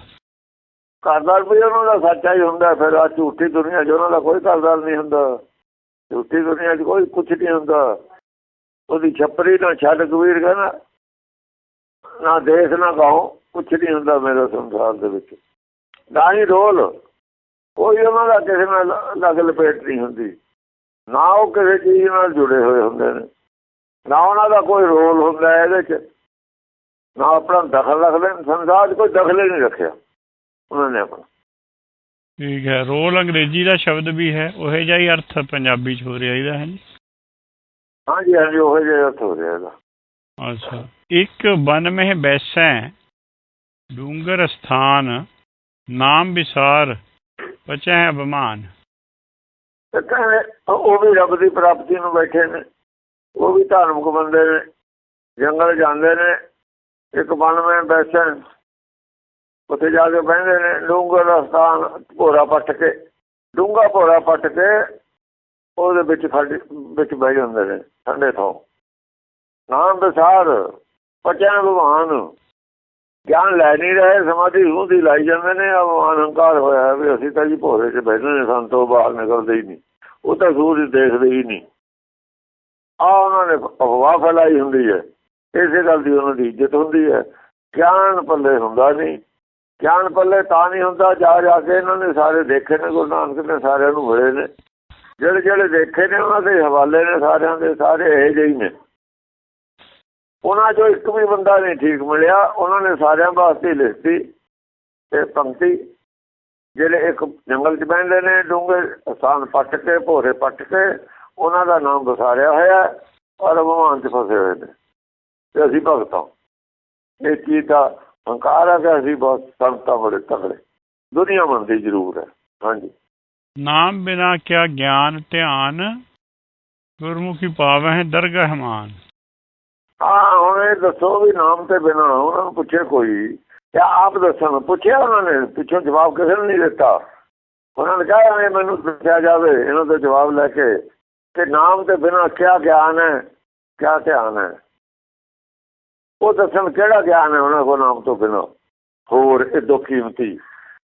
Speaker 2: ਕਰਦਾਰ ਵੀ ਉਹਨਾਂ ਦਾ ਸੱਚਾ ਹੀ ਹੁੰਦਾ ਫਿਰ ਆ ਝੂਠੀ ਦੁਨੀਆ 'ਚ ਉਹਨਾਂ ਦਾ ਕੋਈ ਕਰਦਾਰ ਨਹੀਂ ਹੁੰਦਾ। ਝੂਠੀ ਦੁਨੀਆ 'ਚ ਕੋਈ ਕੁਛ ਨਹੀਂ ਹੁੰਦਾ। ਉਹਦੀ ਛੱਪਰੀ ਨਾ ਛੱਡ ਕਬੀਰ ਕਹਿੰਦਾ, ਨਾ ਦੇਖ ਨਾ ਕਹੋ ਕੁਛ ਨਹੀਂ ਹੁੰਦਾ ਮੇਰੇ ਸੰਸਾਰ ਦੇ ਵਿੱਚ। ਨਾ ਹੀ ਰੋਲ ਕੋਈ ਉਹਨਾਂ ਦਾ ਕਿਸੇ ਨਾਲ ਲਗ ਲਪੇਟ ਨਹੀਂ ਹੁੰਦੀ। ਨਾ ਉਹ ਕਿਸੇ ਚੀਜ਼ ਨਾਲ ਜੁੜੇ ਹੋਏ ਹੁੰਦੇ ਨੇ। ਨਾ ਉਹਨਾਂ ਦਾ ਕੋਈ ਰੋਲ ਹੁੰਦਾ ਇਹਦੇ 'ਚ। ਨਾ ਆਪਣਾ ਦਖਲ ਰੱਖਦੇ ਨੇ। ਸੰਸਾਰ 'ਚ ਕੋਈ ਦਖਲ ਹੀ ਨਹੀਂ ਰੱਖਿਆ। ਉਹਨਾਂ ਨੇ ਆਪਣਾ।
Speaker 1: ਠੀਕ ਹੈ ਰੋਲ ਅੰਗਰੇਜ਼ੀ ਦਾ ਸ਼ਬਦ ਵੀ ਹੈ ਉਹ ਜਿਹਾ ਹੀ ਅਰਥ ਪੰਜਾਬੀ ਚ ਹੋ ਰਿਹਾ ਇਹਦਾ ਹੈ ਜੀ।
Speaker 2: ਹਾਂਜੀ ਹਾਂਜੀ ਉਹ ਜਿਹਾ ਅਰਥ ਹੋ ਰਿਹਾ ਇਹਦਾ।
Speaker 1: ਅੱਛਾ ਇੱਕ ਬਨ ਮਹਿ ਬੈਸੈ ਡੂੰਗਰ ਸਥਾਨ ਨਾਮ ਵਿਸਾਰ ਪਚੈ ਅਭਮਾਨ
Speaker 2: ਉਹ ਵੀ ਰੱਬ ਦੀ ਪ੍ਰਾਪਤੀ ਨੂੰ ਬੈਠੇ ਨੇ ਉਹ ਵੀ ਧਾਰਮਿਕ ਬੰਦੇ ਨੇ ਜੰਗਲ ਜਾਂਦੇ ਨੇ ਇੱਕ ਬਨ ਵਿੱਚ ਬੈਸਣ ਉੱਥੇ ਜਾ ਕੇ ਬਹਿੰਦੇ ਨੇ, ਡੂੰਘਾ ਦਾ ਸਥਾਨ ਭੋਰਾ ਪੱਟ ਕੇ, ਡੂੰਘਾ ਭੋਰਾ ਪੱਟ ਕੇ ਉਹਦੇ ਵਿੱਚ ਖੜ ਵਿੱਚ ਬਹਿ ਜਾਂਦੇ ਨੇ, ਠੰਡੇ ਤੋਂ ਨਾਮ ਵਿਸਾਰ ਪਚਨ ਭਗਵਾਨ। ਗਿਆਨ ਲੈ ਨਹੀਂ ਰਹੇ, ਸਮਾਧੀ ਰੂਹ ਦੀ ਲਾਈ ਜਾਂਦੇ ਨੇ ਉਹ ਅਹੰਕਾਰ ਹੋਇਆ ਵੀ ਅਸੀਂ ਤਾਂ ਜੀ ਭੋਰੇ 'ਚ ਬੈਠੇ ਨੇ ਸੰਤੋਂ ਬਾਹਰ ਨਿਕਲਦੇ ਹੀ ਨਹੀਂ। ਉਹ ਤਾਂ ਸੂਰਜ ਦੇਖਦੇ ਹੀ ਨਹੀਂ। ਆ ਉਹਨਾਂ ਨੇ ਅਫਵਾਹ ਫੈਲਾਈ ਹੁੰਦੀ ਹੈ। ਇਸੇ ਗੱਲ ਦੀ ਉਹਨਾਂ ਦੀ ਇੱਜ਼ਤ ਹੁੰਦੀ ਹੈ। ਗਿਆਨ ਪੱਲੇ ਹੁੰਦਾ ਨਹੀਂ। ਗਿਆਨ ਪੱਲੇ ਤਾਂ ਨਹੀਂ ਹੁੰਦਾ, ਜਾ ਜਾ ਕੇ ਇਹਨਾਂ ਨੇ ਸਾਰੇ ਦੇਖੇ ਨੇ, ਗੁਰੂ ਨਾਨਕ ਨੇ ਸਾਰਿਆਂ ਨੂੰ ਮਿਲੇ ਨੇ। ਜਿਹੜੇ ਜਿਹੜੇ ਦੇਖੇ ਨੇ, ਉਹਨਾਂ ਦੇ ਹਵਾਲੇ ਨੇ ਸਾਰਿਆਂ ਦੇ, ਸਾਰੇ ਇਹ ਜਿਹੇ ਹੀ ਨੇ। ਉਹਨਾਂ ਚੋਂ ਇੱਕ ਵੀ ਬੰਦਾ ਨਹੀਂ ਠੀਕ ਮਿਲਿਆ, ਉਹਨਾਂ ਨੇ ਸਾਰਿਆਂ ਵਾਸਤੇ ਲਿਖਤੀ ਇਹ ਪੰਕਤੀ। ਜਿਹੜੇ ਇੱਕ ਜੰਗਲ 'ਚ ਬੈਠਦੇ ਨੇ, ਡੂੰਘੇ ਸਥਾਨ ਪੱਟ ਕੇ, ਭੋਰੇ ਪੱਟ ਕੇ, ਉਹਨਾਂ ਦਾ ਨਾਮ ਵਸਾਰਿਆ ਹੋਇਆ ਔਰ ਭਗਵਾਨ 'ਚ ਫਸੇ ਹੋਏ ਨੇ। ਤੇ ਅਸੀਂ ਭਗਤਾਂ ਇਹ ਚੀਜ਼ ਦਾ ਹੰਕਾਰ ਹੈ ਕਿ ਅਸੀਂ ਬਹੁਤ ਸੰਤਾਂ ਬੜੇ ਤਗੜੇ ਦੁਨੀਆ ਮੰਨਦੀ ਜ਼ਰੂਰ ਹੈ। ਹਾਂਜੀ।
Speaker 1: ਨਾਮ ਬਿਨਾ ਕਿਆ ਗਿਆਨ ਧਿਆਨ ਗੁਰਮੁਖੀ ਪਾਵਹਿ ਦਰਗਹ ਮਾਨ
Speaker 2: ਹਾਂ ਹੁਣ ਇਹ ਦੱਸੋ ਵੀ ਨਾਮ ਤੇ ਬਿਨਾ ਉਹਨਾਂ ਨੂੰ ਪੁੱਛੇ ਕੋਈ? ਜਾਂ ਆਪ ਦੱਸਣ ਪੁੱਛਿਆ ਉਹਨਾਂ ਨੇ? ਪਿੱਛੋਂ ਜਵਾਬ ਕਿਸੇ ਨੇ ਨਹੀਂ ਦਿੱਤਾ। ਉਹਨਾਂ ਨੇ ਕਿਹਾ ਇਹ ਮੈਨੂੰ ਦੱਸਿਆ ਜਾਵੇ। ਇਹਨਾਂ ਦਾ ਜਵਾਬ ਲੈ ਕੇ ਕਿ ਨਾਮ ਤੇ ਬਿਨਾ ਕਿਆ ਗਿਆਨ ਹੈ ਕਿਆ ਧਿਆਨ ਹੈ? ਉਹ ਦੱਸਣ ਕਿਹੜਾ ਗਿਆਨ ਹੈ ਉਹਨਾਂ ਕੋਲ ਨਾਮ ਤੋਂ ਬਿਨਾਂ? ਹੋਰ ਇਹ ਦੋ ਕੀਮਤੀ।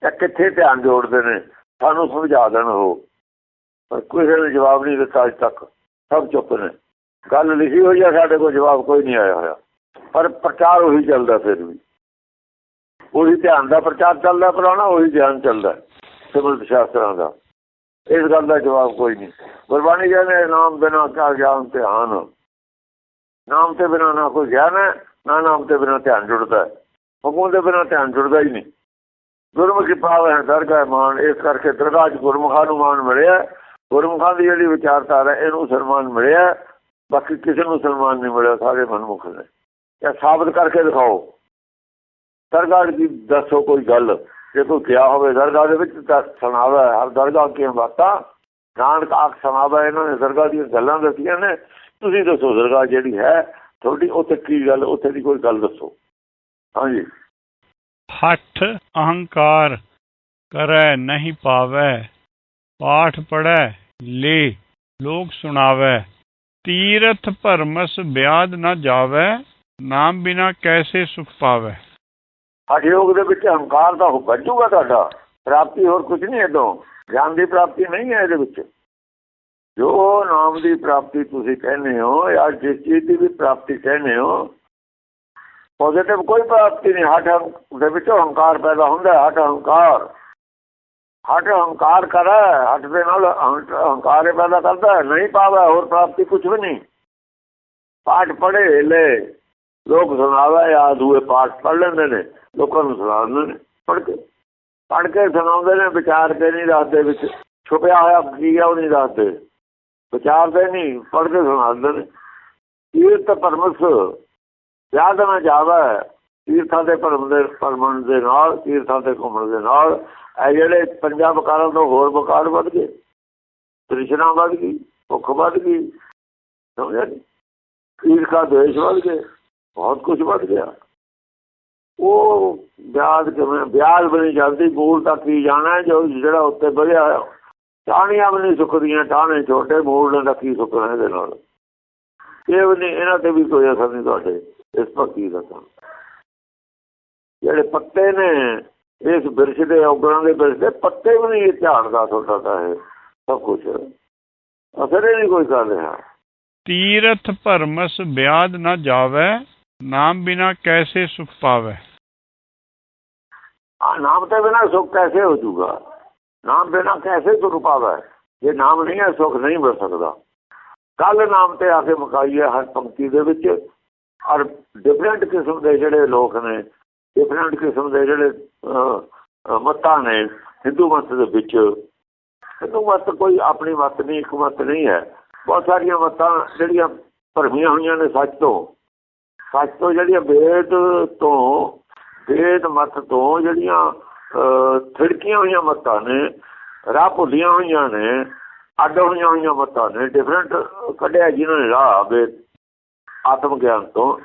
Speaker 2: ਇਹ ਕਿੱਥੇ ਧਿਆਨ ਜੋੜਦੇ ਨੇ? ਸਾਨੂੰ ਸਮਝਾ ਦੇਣ ਉਹ। ਪਰ ਕਿਸੇ ਨੇ ਜਵਾਬ ਨਹੀਂ ਦਿੱਤਾ ਅਜ ਤੱਕ। ਸਭ ਚੁੱਪ ਨੇ। ਗੱਲ ਲਿਖੀ ਹੋਈ ਆ, ਸਾਡੇ ਕੋਲ ਜਵਾਬ ਕੋਈ ਨਹੀਂ ਆਇਆ ਹੋਇਆ। ਪਰ ਪ੍ਰਚਾਰ ਉਹੀ ਚੱਲਦਾ ਫਿਰ ਵੀ। ਉਹੀ ਧਿਆਨ ਦਾ ਪ੍ਰਚਾਰ ਚੱਲਦਾ ਪੁਰਾਣਾ, ਉਹੀ ਧਿਆਨ ਚੱਲਦਾ ਸਿਵਲ ਸ਼ਾਸਤਰਾਂ ਦਾ। ਇਸ ਗੱਲ ਦਾ ਜਵਾਬ ਕੋਈ ਨਹੀਂ। ਗੁਰਬਾਣੀ ਕਹਿੰਦੇ ਨਾਮ ਬਿਨਾ ਕਾ ਗਿਆਨ ਧਿਆਨ ਨਾਮ ਤੇ ਬਿਨਾ ਨਾ ਕੋਈ ਗਿਆਨ ਹੈ ਨਾ ਨਾਮ ਤੇ ਬਿਨਾ ਧਿਆਨ ਜੁੜਦਾ ਹੁਕਮ ਦੇ ਬਿਨਾ ਧਿਆਨ ਜੁੜਦਾ ਹੀ ਨਹੀਂ। ਗੁਰਮੁਖੀ ਪਾਵ ਹੈ, ਦਰਗਾਹ ਮਾਨ। ਇਸ ਕਰਕੇ ਦਰਗਾਹ ਗੁਰਮੁਖਾਂ ਨੂੰ ਮਾਨ ਮਿਲਿਆ। ਗੁਰਮੁਖਾਂ ਦੀ ਜਿਹੜੀ ਵਿਚਾਰਧਾਰਾ, ਇਹਨੂੰ ਸਨਮਾਨ ਮਿਲਿਆ। ਬਾਕੀ ਕਿਸੇ ਨੂੰ ਸਨਮਾਨ ਨਹੀਂ ਮਿਲਿਆ, ਸਾਰੇ ਮਨਮੁਖ ਨੇ। ਇਹ ਸਾਬਤ ਕਰਕੇ ਦਿਖਾਓ। ਦਰਗਾਹ ਦੀ ਦੱਸੋ ਕੋਈ ਗੱਲ। ਜੇ ਕੋਈ ਗਿਆ ਹੋਵੇ ਦਰਗਾਹ ਦੇ ਵਿੱਚ ਸੁਣਾਵਾ। ਹਰ ਦਰਗਾਹ ਦੀਆਂ ਬਾਤਾਂ। ਨਾਨਕ ਆਖ ਸੁਣਾਵਾ, ਇਹਨਾਂ ਨੇ ਦਰਗਾਹ ਦੀਆਂ ਗੱਲਾਂ ਦੱਸੀਆਂ ਨੇ। ਤੁਸੀਂ ਦੱਸੋ ਦਰਗਾਹ ਜਿਹੜੀ ਹੈ ਤੁਹਾਡੀ ਉੱਥੇ ਕੀ ਗੱਲ ਉੱਥੇ ਦੀ ਕੋਈ ਗੱਲ ਦੱਸੋ। ਹਾਂਜੀ।
Speaker 1: ਹੱਠ ਅਹੰਕਾਰ ਕਰੈ ਨਹੀਂ ਪਾਵੈ। ਪਾਠ ਪੜੈ ਲੇ ਲੋਕ ਸੁਣਾਵੈ। ਤੀਰਥ ਭਰਮਸ ਬਿਆਦ ਨਾ ਜਾਵੈ ਨਾਮ ਬਿਨਾ ਕੈਸੇ ਸੁਖ ਪਾਵੈ।
Speaker 2: ਹਠਯੋਗ ਦੇ ਵਿੱਚ ਹੰਕਾਰ ਦਾ ਵੱਜੂਗਾ ਤੁਹਾਡਾ। ਪ੍ਰਾਪਤੀ ਹੋਰ ਕੁਝ ਨਹੀਂ ਇਦੋਂ ਗਿਆਨ ਦੀ ਪ੍ਰਾਪਤੀ ਨਹੀਂ ਹੈ ਇਹਦੇ ਵਿੱਚ। ਜੋ ਨਾਮ ਦੀ ਪ੍ਰਾਪਤੀ ਤੁਸੀਂ ਕਹਿੰਦੇ ਹੋ ਜਾਂ ਜਿਸ ਚੀਜ਼ ਦੀ ਵੀ ਪ੍ਰਾਪਤੀ ਕਹਿੰਦੇ ਹੋ ਪੋਜ਼ਿਟਿਵ ਕੋਈ ਪ੍ਰਾਪਤੀ ਨਹੀਂ। ਹਠ ਦੇ ਵਿੱਚੋਂ ਹੰਕਾਰ ਪੈਦਾ ਹੁੰਦਾ ਹੈ। ਹਠ ਹੰਕਾਰ ਹਠ ਹੰਕਾਰ ਕਰੇ, ਹਠ ਦੇ ਨਾਲ ਹੰਕਾਰ ਪੈਦਾ ਕਰਦਾ ਨਹੀਂ ਪਾਵੇ ਹੋਰ ਪ੍ਰਾਪਤੀ ਕੁਝ ਵੀ ਨਹੀਂ। ਪਾਠ ਪੜ੍ਹੇ ਲੈ ਲੋਕ ਸੁਣਾਵੇ ਜਾਂ ਦੂਏ ਪਾਠ ਪੜ੍ਹ ਲੈਂਦੇ ਨੇ, ਲੋਕਾਂ ਨੂੰ ਸੁਣਾਉਂਦੇ ਨੇ। ਪੜ੍ਹ ਕੇ ਪੜ੍ਹ ਕੇ ਸੁਣਾਉਂਦੇ ਨੇ, ਵਿਚਾਰ ਕੇ ਨਹੀਂ ਦੱਸਦੇ ਵਿੱਚ। ਛੁਪਿਆ ਹੋਇਆ ਕੀ ਆ ਉਹ ਨਹੀਂ ਦੱਸਦੇ। ਵਿਚਾਰਦੇ ਨਹੀਂ ਪੜ੍ਹ ਕੇ ਸੁਣਾਉਂਦੇ ਨੇ। ਤੀਰਥ ਪਰਮਸ, ਯਾਦ ਨਾ ਜਾਵੇ, ਤੀਰਥਾਂ ਦੇ ਭਰਮ ਦੇ, ਭਰਮਣ ਦੇ ਨਾਲ, ਤੀਰਥਾਂ ਦੇ ਘੁੰਮਣ ਦੇ ਨਾਲ, ਇਹ ਜਿਹੜੇ ਪੰਜਾਂ ਬਕਾਰਾਂ ਤੋਂ ਹੋਰ ਬਕਾਰ ਵੱਧ ਗਏ, ਤ੍ਰਿਸ਼ਨਾ ਵੱਧ ਗਈ, ਭੁੱਖ ਵੱਧ ਗਈ, ਸਮਝਿਆ ਨਹੀਂ ਈਰਖਾ ਦੇਸ਼ ਵੱਧ ਗਏ ਬਹੁਤ ਕੁਝ ਵੱਧ ਗਿਆ। ਉਹ ਵਿਆਜ ਕਿਵੇਂ, ਵਿਆਜ ਬਣੀ ਜਾਂਦੀ, ਮੂਲ ਤੱਕ ਹੀ ਜਾਣਾ ਜੋ ਜਿਹੜਾ ਉੱਤੇ ਵਧਿਆ ਹੋਇਆ। ਟਾਹਣੀਆਂ ਵੀ ਨਹੀਂ ਸੁੱਕਦੀਆਂ ਟਾਹਣੇ ਛੋਟੇ ਮੂਲ ਦਾ ਕੀ ਸੁੱਕਣਾ ਇਹਦੇ ਨਾਲ? ਇਹ ਵੀ ਨਹੀਂ ਇਹਨਾਂ ਤੇ ਵੀ ਕੋਈ ਅਸਰ ਨਹੀਂ ਤੁਹਾਡੇ ਇਸ ਭਗਤੀ ਦਾ ਤਾਂ। ਜਿਹੜੇ ਪੱਤੇ ਨੇ ਇਸ ਬਿਰਛ ਦੇ ਔਗਣਾਂ ਦੇ ਬਿਰਛ ਦੇ ਪੱਤੇ ਵੀ ਨਹੀਂ ਝਾੜਦਾ ਤੁਹਾਡਾ ਤਾਂ ਇਹ ਸਭ ਕੁਝ ਅਸਰ ਹੀ ਨਹੀਂ ਕੋਈ ਕਰ ਰਿਹਾ।
Speaker 1: ਤੀਰਥ ਭਰਮਸ ਬਿਆਦ ਨਾ ਜਾਵੈ ਨਾਮ ਬਿਨਾ ਕੈਸੇ ਸੁਖ ਪਾਵੈ?
Speaker 2: ਆ ਨਾਮ ਤੇ ਬਿਨਾ ਸੁੱਖ ਕੈਸੇ ਹੋ ਜਾਊਗਾ? ਨਾਮ ਬਿਨਾ ਕੈਸੇ ਸੁਖ ਪਾਵੇ। ਜੇ ਨਾਮ ਨਹੀਂ ਹੈ ਸੁਖ ਨਹੀਂ ਮਿਲ ਸਕਦਾ। ਕੱਲ ਨਾਮ ਤੇ ਆ ਕੇ ਮੁਕਾਈਏ ਹਰ ਪੰਕਤੀ ਦੇ ਵਿੱਚ। ਔਰ ਡਿਫਰੈਂਟ ਕਿਸਮ ਦੇ ਜਿਹੜੇ ਲੋਕ ਨੇ ਡਿਫਰੈਂਟ ਕਿਸਮ ਦੇ ਜਿਹੜੇ ਅਹ, ਮੱਤਾਂ ਨੇ ਹਿੰਦੂ ਮਤ ਦੇ ਵਿੱਚ। ਹਿੰਦੂ ਮਤ ਕੋਈ ਆਪਣੀ ਮਤ ਨਹੀਂ ਇੱਕ ਮਤ ਨਹੀਂ ਹੈ। ਬਹੁਤ ਸਾਰੀਆਂ ਮਤਾਂ ਜਿਹੜੀਆਂ ਭਰਮੀਆਂ ਹੋਈਆਂ ਨੇ ਸੱਚ ਤੋਂ। ਸੱਚ ਤੋਂ ਜਿਹੜੀਆਂ ਵੇਦ ਤੋਂ ਵੇਦ ਮਤ ਤੋਂ ਜਿਹੜੀਆਂ ਥਿੜਕੀਆਂ ਹੋਈਆਂ ਮਤਾਂ ਨੇ ਰਾਹ ਭੁੱਲੀਆਂ ਹੋਈਆਂ ਨੇ ਅੱਡ ਹੋਈਆਂ ਹੋਈਆਂ ਮਤਾਂ ਨੇ ਡਿਫਰੈਂਟ ਕੱਢਿਆ ਜਿਨ੍ਹਾਂ ਨੇ ਰਾਹ ਵੇਦ ਆਤਮ ਗਿਆਨ ਤੋਂ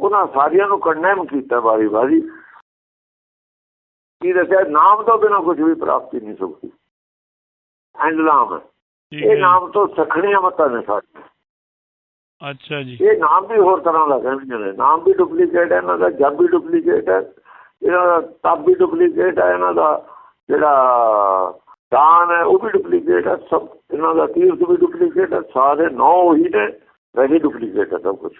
Speaker 2: ਉਹਨਾਂ ਸਾਰੀਆਂ ਨੂੰ ਕੰਡੈਮ ਕੀਤਾ ਵਾਰੀ ਵਾਰੀ ਕੀ ਦੱਸਿਆ? ਨਾਮ ਤੋਂ ਬਿਨਾਂ ਕੁਝ ਵੀ ਪ੍ਰਾਪਤੀ ਨਹੀਂ ਸੁਖਦੀ। ਐਂਡ ਨਾਮ ਇਹ। ਨਾਮ ਤੋਂ ਸਖਣੀਆਂ ਮਤਾਂ ਨੇ ਸਾਡੇ
Speaker 1: ਅੱਛਾ ਜੀ।
Speaker 2: ਇਹ ਨਾਮ ਵੀ ਹੋਰ ਤਰ੍ਹਾਂ ਦਾ ਕਹਿੰਦੇ ਨੇ ਨਾਮ ਵੀ ਡੁਪਲੀਕੇਟ ਹੈ ਇਹਨਾਂ ਦਾ ਜਪ ਵੀ ਡੁਪਲੀਕੇਟ ਹੈ। ਤਪ ਵੀ ਡੁਪਲੀਕੇਟ ਹੈ ਇਹਨਾਂ ਦਾ ਜਿਹੜਾ ਦਾਨ ਹੈ ਉਹ ਵੀ ਡੁਪਲੀਕੇਟ ਹੈ ਸਭ ਇਹਨਾਂ ਦਾ ਤੀਰਥ ਵੀ ਡੁਪਲੀਕੇਟ ਹੈ ਸਾਰੇ ਨੌ ਹੀ ਨੇ ਵੈਸੇ ਡੁਪਲੀਕੇਟ ਹੈ ਸਭ ਕੁਝ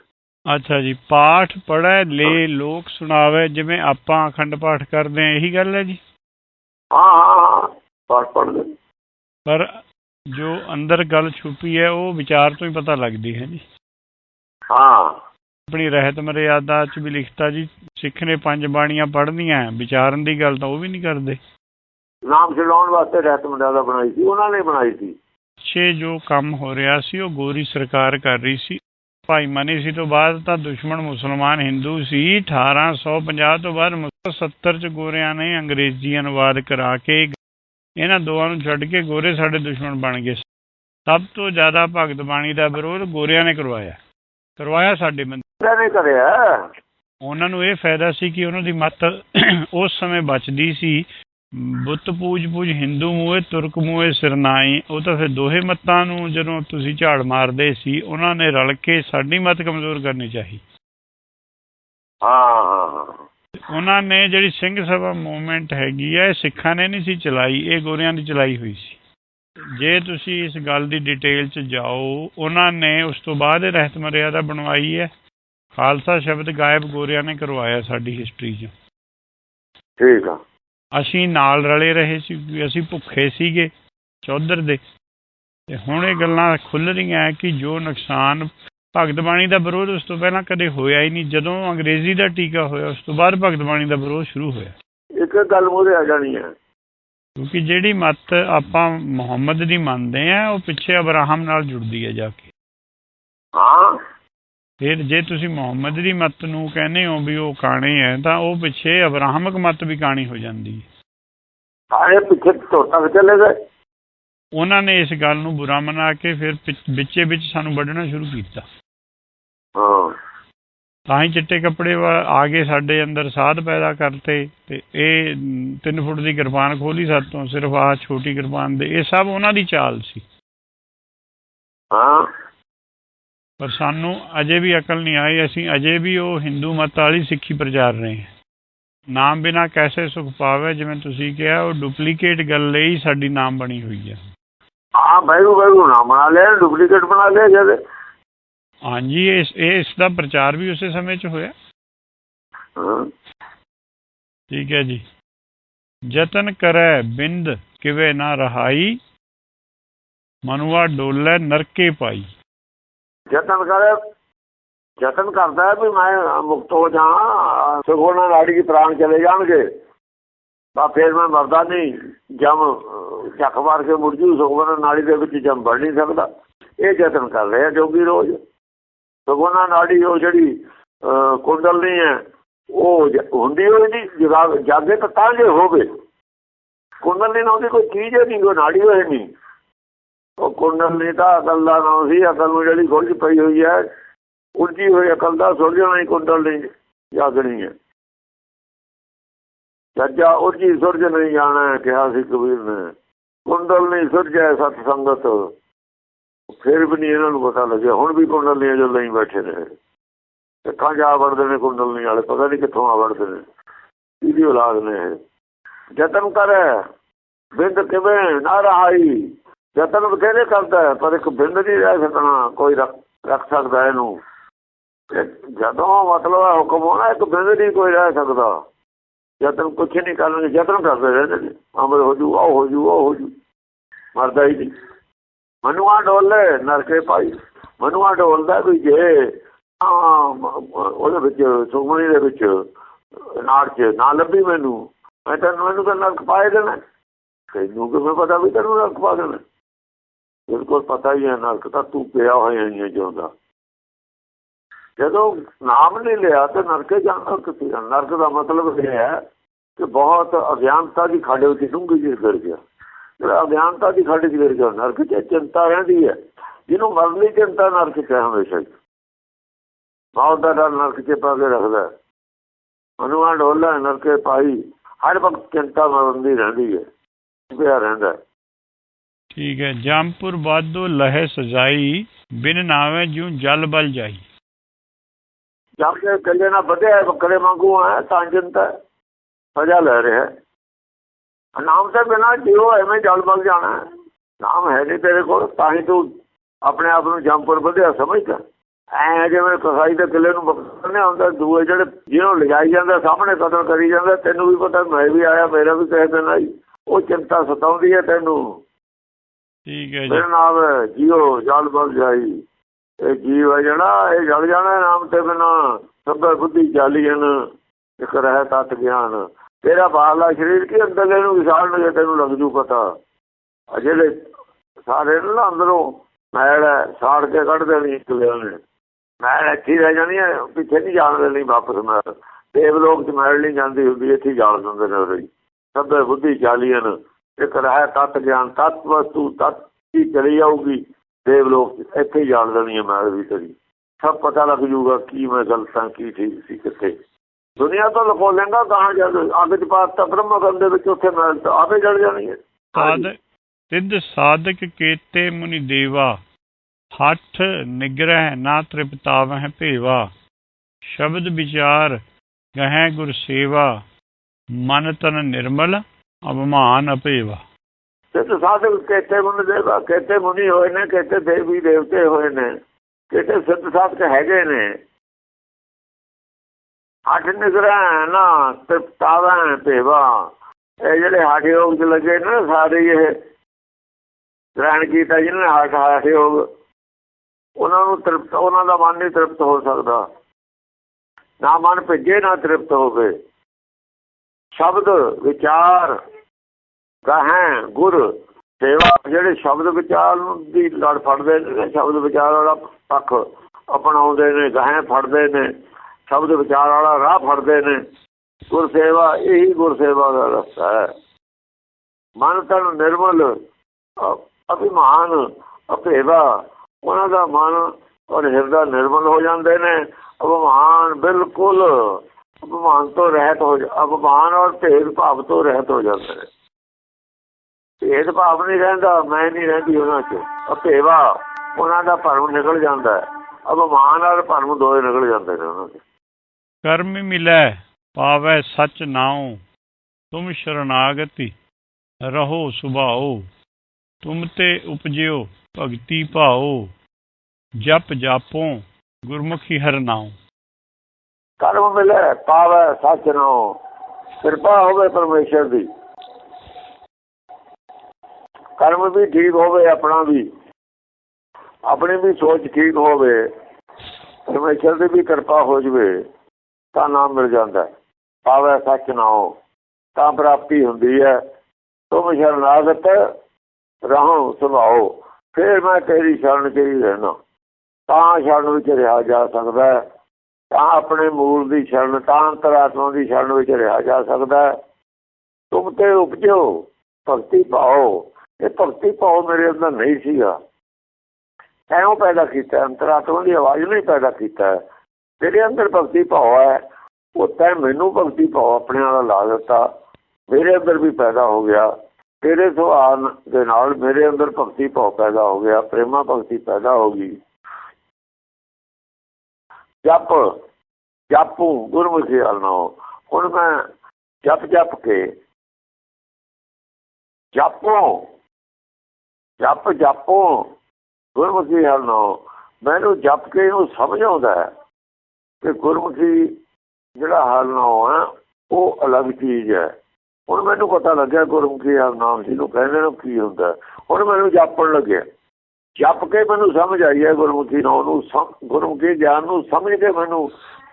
Speaker 1: ਅੱਛਾ ਜੀ ਪਾਠ ਪੜ੍ਹੈ ਲੈ ਲੋਕ ਸੁਣਾਵੇ ਜਿਵੇਂ ਆਪਾਂ ਅਖੰਡ ਪਾਠ ਕਰਦੇ ਆ ਇਹੀ ਗੱਲ ਹੈ ਜੀ?
Speaker 2: ਹਾਂ ਹਾਂ ਪਾਠ ਪੜ੍ਹਦੇ।
Speaker 1: ਪਰ ਜੋ ਅੰਦਰ ਗੱਲ ਛੁਪੀ ਹੈ ਉਹ ਵਿਚਾਰ ਤੋਂ ਹੀ ਪਤਾ ਲੱਗਦੀ ਹੈ ਜੀ।
Speaker 2: ਹਾਂ।
Speaker 1: ਆਪਣੀ ਰਹਿਤ ਮਰਿਆਦਾ ਚ ਵੀ ਲਿਖਤਾ ਜੀ ਸਿੱਖ ਨੇ ਪੰਜ ਬਾਣੀਆਂ ਪੜ੍ਹਨੀਆਂ ਵਿਚਾਰਨ ਦੀ ਗੱਲ ਤਾਂ ਉਹ ਵੀ ਨਹੀਂ ਕਰਦੇ।
Speaker 2: ਨਾਮ ਛਡਾਉਣ ਵਾਸਤੇ ਰਹਿਤ ਮਰਿਆਦਾ ਬਣਾਈ ਸੀ ਉਹਨਾਂ ਨੇ ਬਣਾਈ ਸੀ।
Speaker 1: ਪਿੱਛੇ ਜੋ ਕੰਮ ਹੋ ਰਿਹਾ ਸੀ ਉਹ ਗੋਰੀ ਸਰਕਾਰ ਕਰ ਰਹੀ ਸੀ। ਭਾਈ ਮਨੀ ਸੀ ਤੋਂ ਬਾਅਦ ਤਾਂ ਦੁਸ਼ਮਣ ਮੁਸਲਮਾਨ ਹਿੰਦੂ ਸੀ। 1850 ਤੋਂ ਬਾਅਦ 1970 ਚ ਗੋਰਿਆਂ ਨੇ ਅੰਗਰੇਜ਼ੀ ਅਨੁਵਾਦ ਕਰਾ ਕੇ ਇਹਨਾਂ ਦੋਵਾਂ ਨੂੰ ਛੱਡ ਕੇ ਗੋਰੇ ਸਾਡੇ ਦੁਸ਼ਮਣ ਬਣ ਗਏ ਸਭ ਤੋਂ ਜ਼ਿਆਦਾ ਭਗਤ ਬਾਣੀ ਦਾ ਵਿਰੋਧ ਗੋਰਿਆਂ ਨੇ ਕਰਵਾਇਆ। ਕਰਵਾਇਆ ਸਾਡੇ
Speaker 2: ਇਹਨਾਂ ਨੇ ਕਰਿਆ?
Speaker 1: ਉਹਨਾਂ ਨੂੰ ਇਹ ਫਾਇਦਾ ਸੀ ਕਿ ਉਹਨਾਂ ਦੀ ਮੱਤ [coughs] ਉਸ ਸਮੇਂ ਬਚਦੀ ਸੀ। ਬੁੱਤ ਪੂਜ ਪੂਜ ਹਿੰਦੂ ਮੂਏ ਤੁਰਕ ਮੂਏ ਸਿਰਨਾਈ ਉਹ ਤਾਂ ਫਿਰ ਦੋਹੇ ਮੱਤਾਂ ਨੂੰ ਜਦੋਂ ਤੁਸੀਂ ਝਾੜ ਮਾਰਦੇ ਸੀ ਉਹਨਾਂ ਨੇ ਰਲ ਕੇ ਸਾਡੀ ਮੱਤ ਕਮਜ਼ੋਰ ਕਰਨੀ ਚਾਹੀ।
Speaker 2: ਹਾਂ
Speaker 1: ਉਹਨਾਂ ਨੇ ਜਿਹੜੀ ਸਿੰਘ ਸਭਾ ਮੂਵਮੈਂਟ ਹੈਗੀ ਇਹ ਸਿੱਖਾਂ ਨੇ ਨਹੀਂ ਸੀ ਚਲਾਈ ਇਹ ਗੋਰਿਆਂ ਦੀ ਚਲਾਈ ਹੋਈ ਸੀ। ਜੇ ਤੁਸੀਂ ਇਸ ਗੱਲ ਦੀ ਡਿਟੇਲ 'ਚ ਜਾਓ ਉਹਨਾਂ ਨੇ ਉਸ ਤੋਂ ਬਾਅਦ ਇਹ ਰਹਿਤ ਮਰਿਆਦਾ ਬਣਵਾਈ ਹੈ। ਖਾਲਸਾ ਸ਼ਬਦ ਗਾਇਬ ਗੋਰਿਆਂ ਨੇ ਕਰਵਾਇਆ ਸਾਡੀ ਹਿਸਟਰੀ 'ਚ।
Speaker 2: ਠੀਕ ਆ।
Speaker 1: ਅਸੀਂ ਨਾਲ ਰਲੇ ਰਹੇ ਸੀ ਅਸੀਂ ਭੁੱਖੇ ਸੀਗੇ ਚੌਧਰ ਦੇ। ਤੇ ਹੁਣ ਇਹ ਗੱਲਾਂ ਖੁੱਲ ਰਹੀਆਂ ਕਿ ਜੋ ਨੁਕਸਾਨ ਭਗਤ ਬਾਣੀ ਦਾ ਵਿਰੋਧ ਉਸ ਤੋਂ ਪਹਿਲਾਂ ਕਦੇ ਹੋਇਆ ਹੀ ਨਹੀਂ ਜਦੋਂ ਅੰਗਰੇਜ਼ੀ ਦਾ ਟੀਕਾ ਹੋਇਆ ਉਸ ਤੋਂ ਬਾਅਦ ਭਗਤ ਬਾਣੀ ਦਾ ਵਿਰੋਧ ਸ਼ੁਰੂ ਹੋਇਆ।
Speaker 2: ਇੱਕ ਗੱਲ ਮੂਹਰੇ ਆ ਜਾਣੀ ਹੈ।
Speaker 1: ਕਿਉਂਕਿ ਜਿਹੜੀ ਮੱਤ ਆਪਾਂ ਮੁਹੰਮਦ ਦੀ ਮੰਨਦੇ ਆ ਉਹ ਪਿੱਛੇ ਅਬਰਾਹਮ ਨਾਲ ਜੁੜਦੀ ਹੈ ਜਾ ਕੇ।
Speaker 2: ਹਾਂ।
Speaker 1: ਫਿਰ ਜੇ ਤੁਸੀਂ ਮੁਹੰਮਦ ਦੀ ਮੱਤ ਨੂੰ ਕਹਿੰਦੇ ਹੋ ਵੀ ਉਹ ਕਾਣੇ ਹੈ ਤਾਂ ਉਹ ਪਿੱਛੇ ਅਬਰਾਹਮਕ ਮੱਤ ਵੀ ਕਾਣੀ ਹੋ ਜਾਂਦੀ ਹੈ।
Speaker 2: ਸਾਰੇ ਪਿੱਛੇ ਤੋਂ ਤੱਕ ਚਲੇ ਗਏ।
Speaker 1: ਉਹਨਾਂ ਨੇ ਇਸ ਗੱਲ ਨੂੰ ਬੁਰਾ ਮਨਾ ਕੇ ਫਿਰ ਵਿੱਚੇ ਵਿੱਚ ਸਾਨੂੰ ਵੱਢਣਾ ਸ਼ੁਰੂ ਕੀਤਾ।
Speaker 2: ਹਾਂ।
Speaker 1: ਤਾਂ ਹੀ ਚਿੱਟੇ ਕੱਪੜੇ ਆ ਗਏ ਸਾਡੇ ਅੰਦਰ ਸਾਧ ਪੈਦਾ ਕਰਤੇ ਤੇ ਇਹ ਮ, ਤਿੰਨ ਫੁੱਟ ਦੀ ਕਿਰਪਾਨ ਖੋਲੀ ਸਾਤੋਂ ਸਿਰਫ ਆ ਛੋਟੀ ਕਿਰਪਾਨ ਦੇ ਇਹ ਸਭ ਉਹਨਾਂ ਦੀ ਚਾਲ ਸੀ।
Speaker 2: ਹਾਂ।
Speaker 1: ਪਰ ਸਾਨੂੰ ਅਜੇ ਵੀ ਅਕਲ ਨਹੀਂ ਆਈ ਅਸੀਂ ਅਜੇ ਵੀ ਉਹ ਹਿੰਦੂ ਮਤ ਵਾਲੀ ਸਿੱਖੀ ਪ੍ਰਚਾਰ ਰਹੇ ਹਾਂ। ਨਾਮ ਬਿਨਾ ਕੈਸੇ ਸੁਖ ਪਾਵੇ ਜਿਵੇਂ ਤੁਸੀਂ ਕਿਹਾ ਉਹ ਡੁਪਲੀਕੇਟ ਗੱਲ ਲਈ ਸਾਡੀ ਨਾਮ ਬਣੀ ਹੋਈ ਹੈ।
Speaker 2: ਹਾਂ ਬੈਰੂ ਬੈਰੂ ਨਾ ਬਣਾ ਲਿਆ ਡੁਪਲੀਕੇਟ ਬਣਾ ਲਿਆ ਜਦ
Speaker 1: ਹਾਂਜੀ ਇਸ ਇਸ ਦਾ ਪ੍ਰਚਾਰ ਵੀ ਉਸੇ ਸਮੇਂ 'ਚ ਹੋਇਆ। ਠੀਕ ਹੈ ਜੀ। ਜਤਨ ਕਰੈ ਬਿੰਦ ਕਿਵੇ ਨਾ ਰਹਾਈ ਮਨੁਆ ਡੋਲੇ ਨਰਕੇ ਪਾਈ।
Speaker 2: ਯਤਨ ਕਰੇ ਯਤਨ ਕਰਦਾ ਵੀ ਮੈਂ ਮੁਕਤ ਹੋ ਜਾਵਾਂ ਸੁਖੋਣਾ ਨਾੜੀ ਦੀ ਪ੍ਰਾਣ ਚਲੇ ਜਾਣਗੇ। ਤਾਂ ਫਿਰ ਮੈਂ ਮਰਦਾ ਨਹੀਂ ਜਮ ਅਹ, ਚੱਕ ਮਾਰ ਕੇ ਮੁੜ ਜੂ ਸੁਖੋਣਾ ਨਾੜੀ ਦੇ ਵਿੱਚ ਜਮ ਵੜ ਨਹੀਂ ਸਕਦਾ। ਇਹ ਯਤਨ ਕਰ ਰਿਹਾ ਜੋਗੀ ਰੋਜ਼। ਸੁਖੋਣਾ ਨਾੜੀ ਉਹ ਜਿਹੜੀ ਕੁੰਡਲ ਨਹੀਂ ਹੈ ਉਹ ਹੁੰਦੀ ਹੋਈ ਨਹੀਂ ਜਗਾ- ਜਾਗੇ ਤਾਂ ਤਾਂ ਜੇ ਹੋਵੇ। ਕੁੰਡਲ ਨਹੀਂ ਨਾ ਉਹਦੀ ਕੋਈ ਚੀਜ਼ ਨਹੀਂ ਕੋਈ ਨਾੜੀ ਹੋਏ ਨਹੀਂ। ਉਹ ਕੁੰਡਲ ਨਹੀਂ ਤਾਂ ਅਕਲ ਦਾ ਨਾਮ ਸੀ, ਅਕਲ ਨੂੰ ਜਿਹੜੀ ਖੁੱਲ੍ਹ ਪਈ ਹੋਈ ਹੈ, ਉਲਝੀ ਹੋਈ ਅਕਲ ਦਾ ਸੁਲਝਣਾ ਹੀ ਕੁੰਡਲ ਨਹੀਂ ਜਾਗਣੀ ਹੈ। ਜੱਜਾ ਉਲਝੀ ਸੁਰਜ ਨਹੀਂ ਜਾਣਾ, ਕਿਹਾ ਸੀ ਕਬੀਰ ਨੇ। ਕੁੰਡਲ ਨਹੀਂ ਸੁਰਜੈ ਸਤ ਸੰਗਤ। ਫਿਰ ਵੀ ਨਹੀਂ ਇਹਨਾਂ ਨੂੰ ਪਤਾ ਲੱਗਿਆ। ਹੁਣ ਵੀ ਕੁੰਡਲ ਨਹੀਂ ਜੋ ਲਈ ਬੈਠੇ ਨੇ। ਕਿੱਥਾਂ ਜਾ ਵੜਦੇ ਨੇ ਕੁੰਡਲ ਨਹੀਂ ਵਾਲੇ, ਪਤਾ ਨਹੀਂ ਕਿੱਥੋਂ ਆ ਵੜਦੇ ਨੇ। ਇਹਦੀ ਔਲਾਦ ਨੇ ਇਹ? ਜਤਨ ਕਰੇ। ਬਿੰਦ ਕਿਵੇਂ? ਨਾ ਰਹਾਈ। ਯਤਨ ਬਥੇਰੇ ਕਰਦਾ ਪਰ ਇੱਕ ਬਿੰਦ ਨਹੀਂ ਰਹਿ ਸਕਣਾ ਕੋਈ ਰੱਖ ਸਕਦਾ ਇਹਨੂੰ। ਜਦੋਂ ਮਤਲਬ ਹੁਕਮ ਹੋਣਾ, ਇੱਕ ਬਿੰਦ ਨਹੀਂ ਕੋਈ ਰਹਿ ਸਕਦਾ। ਯਤਨ ਕੁਛ ਨਹੀਂ ਕਰਨਗੇ ਯਤਨ ਕਰਦੇ ਰਹਿੰਦੇ ਨੇ। ਅਮਰ ਹੋ ਜੂ, ਉਹ ਹੋ ਜੂ, ਉਹ ਹੋ ਜੂ। ਮਰਦਾ ਹੀ ਨਹੀਂ। ਮਨੁਆ ਡੋਲੇ ਨਰਕੇ ਪਾਈ ਮਨੁਆ ਡੋਲਦਾ ਵੀ ਜੇ। ਉਹਦੇ ਵਿੱਚ ਸੁਖਮਣੀ ਦੇ ਵਿੱਚ ਨਾੜ ਚ, ਨਾ ਲੱਭੀ ਮੈਨੂੰ। ਮੈਂ ਤੈਨੂੰ, ਮੈਨੂੰ ਤਾਂ ਨਰਕ ਪਾਏ ਦੇਣਾ। ਤੈਨੂੰ ਕਿਵੇਂ ਪਤਾ ਵੀ ਤੈਨੂੰ ਨਰਕ ਪਾ ਦੇਣਾ? ਬਿਲਕੁਲ ਪਤਾ ਹੀ ਹੈ ਨਰਕ ਤਾਂ ਤੂੰ ਪਿਆ ਹੋਇਆ ਹੀ ਹੈ ਜਿਉਂਦਾ। ਜਦੋਂ ਨਾਮ ਨਹੀਂ ਲਿਆ ਤੇ ਨਰਕੇ ਜਾਣਾ ਕਿੱਥੇ ਨਰਕ ਦਾ ਮਤਲਬ ਇਹ ਹੈ ਕਿ ਬਹੁਤ ਅਗਿਆਨਤਾ ਦੀ ਖਾਡੇ ਵਿੱਚ ਡੂੰਘੀ ਜਿਹੀ ਗਿਰ ਗਿਆ। ਜਿਹੜਾ ਅਗਿਆਨਤਾ ਦੀ ਖਾਡੇ 'ਚ ਗਿਰ ਗਿਆ, ਨਰਕ 'ਚ ਚਿੰਤਾ ਰਹਿੰਦੀ ਹੈ। ਜਿਹਨੂੰ ਮਰਨ ਦੀ ਚਿੰਤਾ ਨਰਕ 'ਚ ਹੈ ਹਮੇਸ਼ਾ ਹੀ। ਮੌਤ ਦਾ ਡਰ ਨਰਕ 'ਚ ਪਾ ਕੇ ਰੱਖਦਾ ਮਨੁਆ ਡੋਲਾ ਨਰਕੇ ਪਾਈ, ਹਰ ਵਕਤ ਚਿੰਤਾ ਮਰਨ ਦੀ ਰਹਿੰਦੀ ਹੈ। ਪਿਆ ਰਹਿੰਦਾ
Speaker 1: ਠੀਕ ਹੈ। ਜੰਪੁਰ ਬਾਦੋ ਲਹੇ ਸਜਾਈ, ਬਿਨ ਨਾਵੇਂ ਜੂ ਜਲ ਬਲ ਜਾਈ।
Speaker 2: ਜਦ ਕੇ ਕੱਲੇ ਨਾਲ ਵਧਿਆ ਬੱਕਰੇ ਵਾਂਗੂ ਹੈ, ਤਾਂ ਚਿੰਤਾ ਸਜ਼ਾ ਲੈ ਰਿਹਾ ਨਾਮ ਤੋਂ ਬਿਨਾਂ ਜਿਉ ਐਵੇਂ ਜਲ ਬਲ ਜਾਣਾ ਨਾਮ ਹੈ ਨਹੀਂ ਤੇਰੇ ਕੋਲ, ਤਾਂ ਹੀ ਤੂੰ ਆਪਣੇ ਆਪ ਨੂੰ ਜੰਪੁਰ ਵਧਿਆ ਸਮਝਦਾ। ਐ ਜਿਵੇਂ ਕਸਾਈ ਦੇ ਕਿਲੇ ਨੂੰ ਬੱਕਰਨੇ ਹੁੰਦਾ ਦੂਏ ਜਿਹੜੇ ਜਿਹਨੂੰ ਲਿਜਾਈ ਜਾਂਦਾ, ਸਾਹਮਣੇ ਕਦਰ ਕਰੀ ਜਾਂਦਾ, ਤੈਨੂੰ ਵੀ ਪਤਾ, ਮੈਂ ਵੀ ਆਇਆ, ਮੇਰਾ ਵੀ ਕਿਸੇ ਦੇਣਾ ਉਹ ਚਿੰਤਾ ਸਤਾਉਂਦੀ ਹੈ ਤੈਨੂੰ।
Speaker 1: ਠੀਕ ਹੈ ਜੀ।
Speaker 2: ਫਿਰ ਨਾਮ ਹੈ ਜੀਓ ਜਲ ਬਲ ਜਾਈ। ਇਹ ਜੀਵ ਹੈ ਜਿਹੜਾ ਇਹ ਜਲ ਜਾਣਾ ਨਾਮ ਤੇ ਬਿਨਾ। ਸਭੇ ਬੁੱਧੀ ਜਾਲੀਨ ਇੱਕ ਰਹਿ ਤਤ ਗਿਆਨ। ਤੇਰਾ ਬਾਹਰਲਾ ਸਰੀਰ ਕੀ ਅੰਦਰਲੇ ਨੂੰ ਵਿਸਾਲ ਨੂੰ ਜੇ ਤੈਨੂੰ ਲੱਗ ਜੂ ਪਤਾ। ਜਿਹੜੇ ਸਾਰੇ ਨਾ ਅੰਦਰੋਂ ਮੈਲ ਹੈ, ਸਾੜ ਕੇ ਕੱਢ ਦੇਣੀ ਕਿਲਿਆਂ ਨੇ। ਮੈਲ ਇੱਥੇ ਰਹਿ ਜਾਣੀ ਹੈ ਪਿੱਛੇ ਨਹੀਂ ਜਾਣ ਦੇਣੀ ਵਾਪਸ ਮੈਲ। ਦੇਵ ਲੋਕ ਚ ਮੈਲ ਨਹੀਂ ਜਾਂਦੀ ਹੁੰਦੀ ਇੱਥੇ ਜਾਣ ਦਿੰਦੇ ਨੇ ਉਹਦੇ ਸਭੇ ਬੁੱਧੀ ਜਾਲੀਨ ਇੱਕ ਰਹਿ ਤਤ ਗਿਆਨ, ਤਤ ਵਸਤੂ, ਤਤ ਹੀ ਚਲੀ ਜਾਊਗੀ? ਦੇਵ ਲੋਕ ਇੱਥੇ ਜਾਣ ਦੇਣੀ ਹੈ ਮੈਲ ਵੀ ਤੇਰੀ। ਸਭ ਪਤਾ ਲੱਗ ਜੂਗਾ ਕੀ ਮੈਂ ਗਲਤਾਂ ਕੀ ਠੀਕ ਸੀ ਕਿੱਥੇ। ਦੁਨੀਆ ਤੋਂ ਲਕੋ ਲੈਂਗਾ ਕਹਾਂ ਜਦ ਅੱਗ ਚ ਪਾਤ ਬ੍ਰਹਮ ਗੰਧ ਦੇ ਵਿੱਚ ਉੱਥੇ ਮੈਲ ਆਪੇ ਜਲ ਜਾਣੀ ਹੈ
Speaker 1: ਸਾਧ ਸਿੱਧ ਸਾਧਕ ਕੇਤੇ ਮੁਨੀ ਦੇਵਾ। ਹੱਠ ਨਿਗ੍ਰਹਿ ਨਾ ਤ੍ਰਿਪਤਾਵਹਿ ਭੇਵਾ। ਸ਼ਬਦ ਵਿਚਾਰ ਗਹਿ ਗੁਰ ਸੇਵਾ। ਮਨ ਤਨ ਨਿਰਮਲ। ਅਭਮਾਨ ਅਪੇਵਾ।
Speaker 2: ਸਿੱਧ ਸਾਧਕ ਕਹਤੇ ਮੁਨ ਦੇਵਾ ਕਹਤੇ ਮੁਨੀ ਹੋਏ ਨੇ ਕਹਤੇ ਦੇਵੀ ਦੇਵਤੇ ਹੋਏ ਨੇ ਕਹਤੇ ਸਿੱਧ ਸਾਧਕ ਹੈਗੇ ਨੇ। ਹੱਠ ਨਿਗਰਾ ਨਾ, ਤ੍ਰਿਪਤਾਵਾਂ ਭੇਵਾ। ਇਹ ਜਿਹੜੇ ਹੱਠ ਯੋਗ ਚ ਲੱਗੇ ਨੇ, ਸਾਰੇ ਇਹ ਗ੍ਰਹਿਣ ਕੀਤਾ ਜਿਹਨਾਂ ਨੇ ਹੱਠ ਹੱਠ ਯੋਗ, ਉਹਨਾਂ ਨੂੰ ਤ੍ਰਿਪਤ ਉਹਨਾਂ ਦਾ ਮਨ ਨਹੀਂ ਤ੍ਰਿਪਤ ਹੋ ਸਕਦਾ। ਨਾ ਮਨ ਭਿੱਜੇ, ਨਾ ਤ੍ਰਿਪਤ ਹੋਵੇ। ਸ਼ਬਦ ਵਿਚਾਰ ਕਹੈ ਗੁਰ, ਸੇਵਾ, ਜਿਹੜੇ ਸ਼ਬਦ ਵਿਚਾਰ ਦੀ ਲੜ ਫੜਦੇ ਨੇ ਸ਼ਬਦ ਵਿਚਾਰ ਵਾਲਾ ਪੱਖ ਅਪਣਾਉਂਦੇ ਨੇ, ਗਹਿ ਫੜਦੇ ਨੇ, ਸ਼ਬਦ ਵਿਚਾਰ ਵਾਲਾ ਰਾਹ ਫੜਦੇ ਨੇ, ਗੁਰ ਸੇਵਾ, ਇਹੀ ਗੁਰ ਸੇਵਾ ਦਾ ਰਸਤਾ ਹੈ। ਮਨ ਤਨ ਨਿਰਮਲ ਅਭਿਮਾਨ, ਅਭੇਵਾ, ਉਹਨਾਂ ਦਾ ਮਨ ਔਰ ਹਿਰਦਾ ਨਿਰਮਲ ਹੋ ਜਾਂਦੇ ਨੇ, ਅਭਿਮਾਨ ਬਿਲਕੁਲ ਅਭਿਮਾਨ ਤੋਂ ਰਹਿਤ ਹੋ ਜਾ ਅਭਿਮਾਨ ਔਰ ਭੇਦ ਭਾਵ ਤੋਂ ਰਹਿਤ ਹੋ ਜਾਂਦਾ ਨੇ। ਭੇਦ ਭਾਵ ਨਹੀਂ ਰਹਿੰਦਾ, ਮੈਂ ਨਹੀਂ ਰਹਿੰਦੀ ਉਹਨਾਂ 'ਚ। ਅਭੇਵਾ ਉਹਨਾਂ ਦਾ ਭਰਮ ਨਿਕਲ ਜਾਂਦਾ ਹੈ। ਅਭਿਮਾਨ ਔਰ ਭਰਮ ਦੋਏ ਨਿਕਲ ਜਾਂਦੇ ਨੇ ਉਹਨਾਂ ਦੇ।
Speaker 1: ਕਰਮ ਮਿਲੈ, ਪਾਵੈ ਸਚ ਨਾਉ। ਤੁਮ ਸ਼ਰਨਾਗਤੀ, ਰਹੋ ਸੁਭਾਓ। ਤੁਮ ਤੇ ਉਪਜਿਓ, ਭਗਤੀ ਭਾਓ। ਜਪ ਜਾਪੋ, ਗੁਰਮੁਖੀ ਹਰ ਨਾਉ।
Speaker 2: ਕਰਮ ਮਿਲੇ, ਪਾਵੇ ਸੱਚ ਨੂੰ ਕਿਰਪਾ ਹੋਵੇ ਪਰਮੇਸ਼ਰ ਦੀ। ਕਰਮ ਵੀ ਠੀਕ ਹੋਵੇ ਆਪਣਾ ਵੀ। ਆਪਣੀ ਵੀ ਸੋਚ ਠੀਕ ਹੋਵੇ, ਪਰਮੇਸ਼ਰ ਦੀ ਵੀ ਕਿਰਪਾ ਹੋ ਜਵੇ, ਤਾਂ ਨਾਮ ਮਿਲ ਜਾਂਦਾ। ਹੈ। ਪਾਵੇ ਸੱਚ ਨਾਉ ਤਾਂ ਪ੍ਰਾਪਤੀ ਹੁੰਦੀ ਹੈ। ਤੁਮ ਸ਼ਰਨਾਗਤ ਰਹੋ, ਸੁਭਾਓ। ਫਿਰ ਮੈਂ ਤੇਰੀ ਸ਼ਰਨ ਚ ਹੀ ਰਹਿਣਾ। ਤਾਂ ਸ਼ਰਨ ਵਿੱਚ ਰਿਹਾ ਜਾ ਸਕਦਾ ਤਾਂ ਆਪਣੇ ਮੂਲ ਦੀ ਸ਼ਰਨ ਤਾਂ ਅੰਤਰਾਤਮਾ ਦੀ ਸ਼ਰਨ ਵਿੱਚ ਰਿਹਾ ਜਾ ਸਕਦਾ ਹੈ। ਤੁਮ ਤੇ ਉਪਜੋ, ਭਗਤੀ ਭਾਓ ਇਹ ਭਗਤੀ ਭਾਓ ਮੇਰੇ ਅੰਦਰ ਨਹੀਂ ਸੀਗਾ। ਐਉਂ ਪੈਦਾ ਕੀਤਾ, ਅੰਤਰਾਤਮਾ ਦੀ ਆਵਾਜ਼ ਨਹੀਂ ਪੈਦਾ ਕੀਤਾ ਤੇਰੇ ਅੰਦਰ ਭਗਤੀ ਭਾਵ ਹੈ। ਉਹ ਤੈਂ ਮੈਨੂੰ ਭਗਤੀ ਭਾਵ ਆਪਣੇ ਨਾਲ ਲਾ ਦਿੱਤਾ। ਮੇਰੇ ਅੰਦਰ ਵੀ ਪੈਦਾ ਹੋ ਗਿਆ। ਤੇਰੇ ਸੁਭਾਅ ਦੇ ਨਾਲ ਮੇਰੇ ਅੰਦਰ ਭਗਤੀ ਭਾਵ ਪੈਦਾ ਹੋ ਗਿਆ। ਪ੍ਰੇਮਾ ਭਗਤੀ ਪੈਦਾ ਹੋ ਗਈ। ਜਪ, ਜਪੂ, ਗੁਰਮੁਖੀ ਹਲਨਾਓ ਹੁਣ ਮੈਂ ਜਪ ਜਪ ਕੇ ਜਪੋ, ਜਪ ਜਪੋ, ਗੁਰਮੁਖੀ ਹਲਨਾਓ ਮੈਨੂੰ ਜਪ ਕੇ ਉਹ ਸਮਝ ਆਉਂਦਾ ਹੈ ਕਿ ਗੁਰਮੁਖੀ ਜਿਹੜਾ ਹਲਨਾਓ ਹੈ, ਉਹ ਅਲੱਗ ਚੀਜ਼ ਹੈ। ਹੁਣ ਮੈਨੂੰ ਪਤਾ ਲੱਗਿਆ ਗੁਰਮੁਖੀ ਹਲਨਾਮ ਜਿਹਨੂੰ ਕਹਿੰਦੇ ਨੇ ਕੀ ਹੁੰਦਾ ਹੁਣ ਮੈਨੂੰ ਜਾਪਣ ਲੱਗਿਆ। ਜਪ ਕੇ ਮੈਨੂੰ ਸਮਝ ਆਈ ਹੈ ਗੁਰਮੁਖੀ ਨਾਮ ਨੂੰ ਗੁਰਮੁਖੀ ਗਿਆਨ ਨੂੰ ਸਮਝ ਕੇ ਮੈਨੂੰ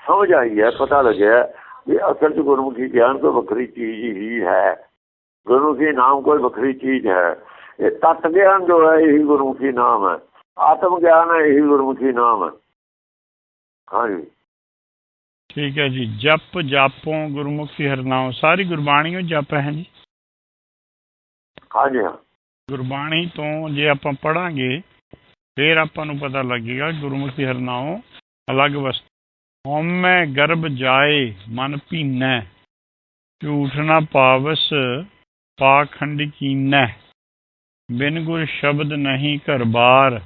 Speaker 2: ਸਮਝ ਆਈ ਹੈ ਪਤਾ ਲੱਗਿਆ ਵੀ ਅਸਲ 'ਚ ਗੁਰਮੁਖੀ ਗਿਆਨ ਕੋਈ ਵੱਖਰੀ ਚੀਜ਼ ਹੀ ਹੈ। ਗੁਰਮੁਖੀ ਨਾਮ ਕੋਈ ਵੱਖਰੀ ਚੀਜ਼ ਹੈ। ਇਹ ਤਤ ਗਿਆਨ ਜੋ ਹੈ ਇਹੀ ਗੁਰਮੁਖੀ ਨਾਮ ਹੈ। ਆਤਮ ਗਿਆਨ ਹੈ ਇਹੀ ਗੁਰਮੁਖੀ ਨਾਮ ਹੈ। ਹਾਂਜੀ।
Speaker 1: ਠੀਕ ਹੈ ਜੀ। ਜਪ ਜਾਪੋ ਗੁਰਮੁਖੀ ਹਰਨਾਉ ਸਾਰੀ ਗੁਰਬਾਣੀ ਉਹ ਜਪ ਹੈ ਜੀ।
Speaker 2: ਹਾਂਜੀ ਹਾਂ।
Speaker 1: ਗੁਰਬਾਣੀ ਤੋਂ ਜੇ ਆਪਾਂ ਪੜਾਂਗੇ ਫਿਰ ਆਪਾਂ ਨੂੰ ਪਤਾ ਲੱਗੇਗਾ ਗੁਰਮੁਖੀ ਹਰਨਾਉ ਅਲੱਗ ਵਸਤੂ। ਹਉਮੈ ਗਰਭ ਜਾਏ, ਮਨ ਭੀਨੈ, ਝੂਠ ਨਾ ਪਾਵਸ, ਪਾਖੰਡ ਕੀਨੈ। ਬਿਨ ਗੁਰ ਸ਼ਬਦ ਨਹੀਂ ਘਰ ਬਾਰ,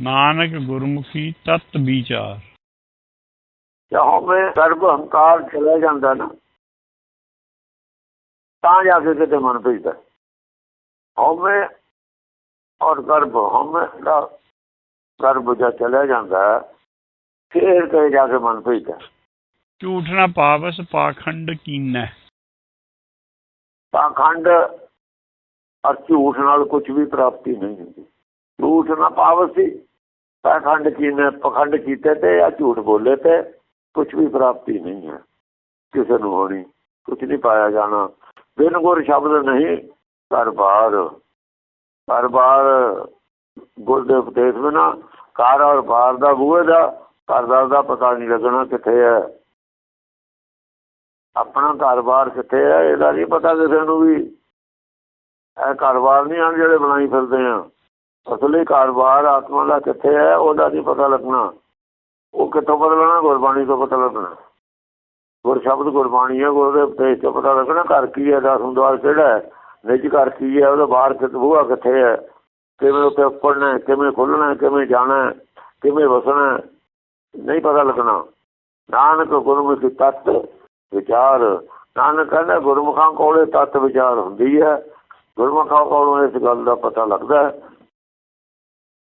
Speaker 1: ਨਾਨਕ ਗੁਰਮੁਖੀ ਤਤ ਵਿਚਾਰ।
Speaker 2: ਚਾਹੋ ਮੈਂ ਹੰਕਾਰ ਚਲਾ ਜਾਂਦਾ ਨਾ, ਤਾਂ ਜਾ ਕੇ ਕਿਤੇ ਮਨ ਭੇਜਦਾ। ਹਉਮੈ ਔਰ ਗਰਭ ਹਉਮੈ ਦਾ ਗਰਭ ਜਾ ਚਲਾ ਜਾਂਦਾ ਫੇਰ ਕਹੇ ਜਾ ਕੇ ਮਨ ਭੇਜਦਾ
Speaker 1: ਝੂਠ ਨਾ ਪਾਵਸ ਪਾਖੰਡ ਕੀਨੈ
Speaker 2: ਪਾਖੰਡ ਔਰ ਝੂਠ ਨਾਲ ਕੁਝ ਵੀ ਪ੍ਰਾਪਤੀ ਨਹੀਂ ਹੁੰਦੀ। ਝੂਠ ਨਾ ਪਾਵਸੀ ਪਾਖੰਡ ਕੀਨੇ ਪਖੰਡ ਕੀਤੇ ਤੇ ਜਾਂ ਝੂਠ ਬੋਲੇ ਤੇ ਕੁਝ ਵੀ ਪ੍ਰਾਪਤੀ ਨਹੀਂ ਹੈ। ਕਿਸੇ ਨੂੰ ਹੋਣੀ ਕੁਝ ਨਹੀਂ ਪਾਇਆ ਜਾਣਾ। ਬਿਨ ਗੁਰ ਸ਼ਬਦ ਨਹੀਂ ਘਰ ਬਾਰ ਘਰ ਬਾਰ ਗੁਰ ਦੇ ਉਪਦੇਸ਼ ਬਿਨਾ ਘਰ ਔਰ ਬਾਹਰ ਦਾ ਬੂਹੇ ਦਾ, ਘਰ ਦਾ ਪਤਾ ਨਹੀਂ ਲੱਗਣਾ ਕਿੱਥੇ ਹੈ। ਆਪਣਾ ਘਰ-ਬਾਰ ਕਿੱਥੇ ਹੈ, ਇਹਦਾ ਨਹੀਂ ਪਤਾ ਕਿਸੇ ਨੂੰ ਵੀ। ਇਹ ਘਰ-ਬਾਰ ਨਹੀਂ ਹਨ ਜਿਹੜੇ ਬਣਾਈ ਫਿਰਦੇ ਆ। ਅਸਲੀ ਘਰ-ਬਾਰ ਆਤਮਾ ਦਾ ਕਿੱਥੇ ਹੈ, ਉਹਦਾ ਨਹੀਂ ਪਤਾ ਲੱਗਣਾ। ਉਹ ਕਿੱਥੋਂ ਪਤਾ ਲੱਗਣਾ? ਗੁਰਬਾਣੀ ਤੋਂ ਪਤਾ ਲੱਗਣਾ। ਗੁਰ ਸ਼ਬਦ ਗੁਰਬਾਣੀ ਹੈ ਗੁਰ ਦੇ ਉਪਦੇਸ਼ ਤੋਂ ਪਤਾ ਲੱਗਣਾ ਘਰ ਕੀ ਹੈ ਦਸੂੰਦਵਾਰ ਕਿਹੜਾ ਹੈ। ਨਿੱਜ ਘਰ ਕੀ ਹੈ, ਉਹਦਾ ਬਾਹਰ ਕਿਤ ਬੂਹਾ ਕਿੱਥੇ ਹੈ, ਕਿਵੇਂ ਉੱਤੇ ਉੱਪੜਨਾ ਕਿਵੇਂ ਖੁੱਲਣਾ ਕਿਵੇਂ ਜਾਣਾ ਕਿਵੇਂ ਵਸਣਾ ਨਹੀਂ ਪਤਾ ਲੱਗਣਾ। ਨਾਨਕ ਗੁਰਮੁਖੀ ਤਤ ਵਿਚਾਰ, ਨਾਨਕ ਕਹਿੰਦਾ ਗੁਰਮੁਖਾਂ ਕੋਲੇ ਤਤ ਵਿਚਾਰ ਹੁੰਦੀ ਹੈ। ਗੁਰਮੁਖਾਂ ਕੋਲੋਂ ਇਸ ਗੱਲ ਦਾ ਪਤਾ ਲੱਗਦਾ ਹੈ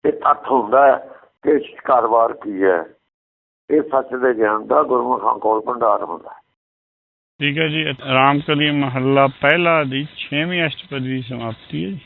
Speaker 2: ਇਹ ਤੱਥ ਹੁੰਦਾ ਹੈ ਕਿ ਕਾਰੋਬਾਰ ਕੀ ਹੈ। ਇਹ ਸੱਚ ਦੇ ਗਿਆਨ ਦਾ ਗੁਰਮੁਖਾਂ ਕੋਲ ਭੰਡਾਰ ਹੁੰਦਾ ਹੈ।
Speaker 1: ਠੀਕ ਹੈ ਜੀ ਰਾਮਕਲੀ ਮਹੱਲਾ ਪਹਿਲਾ ਦੀ 6ਵੀਂ ਅਸ਼ਟਪਦੀ ਦੀ ਸਮਾਪਤੀ ਹੈ ਜੀ।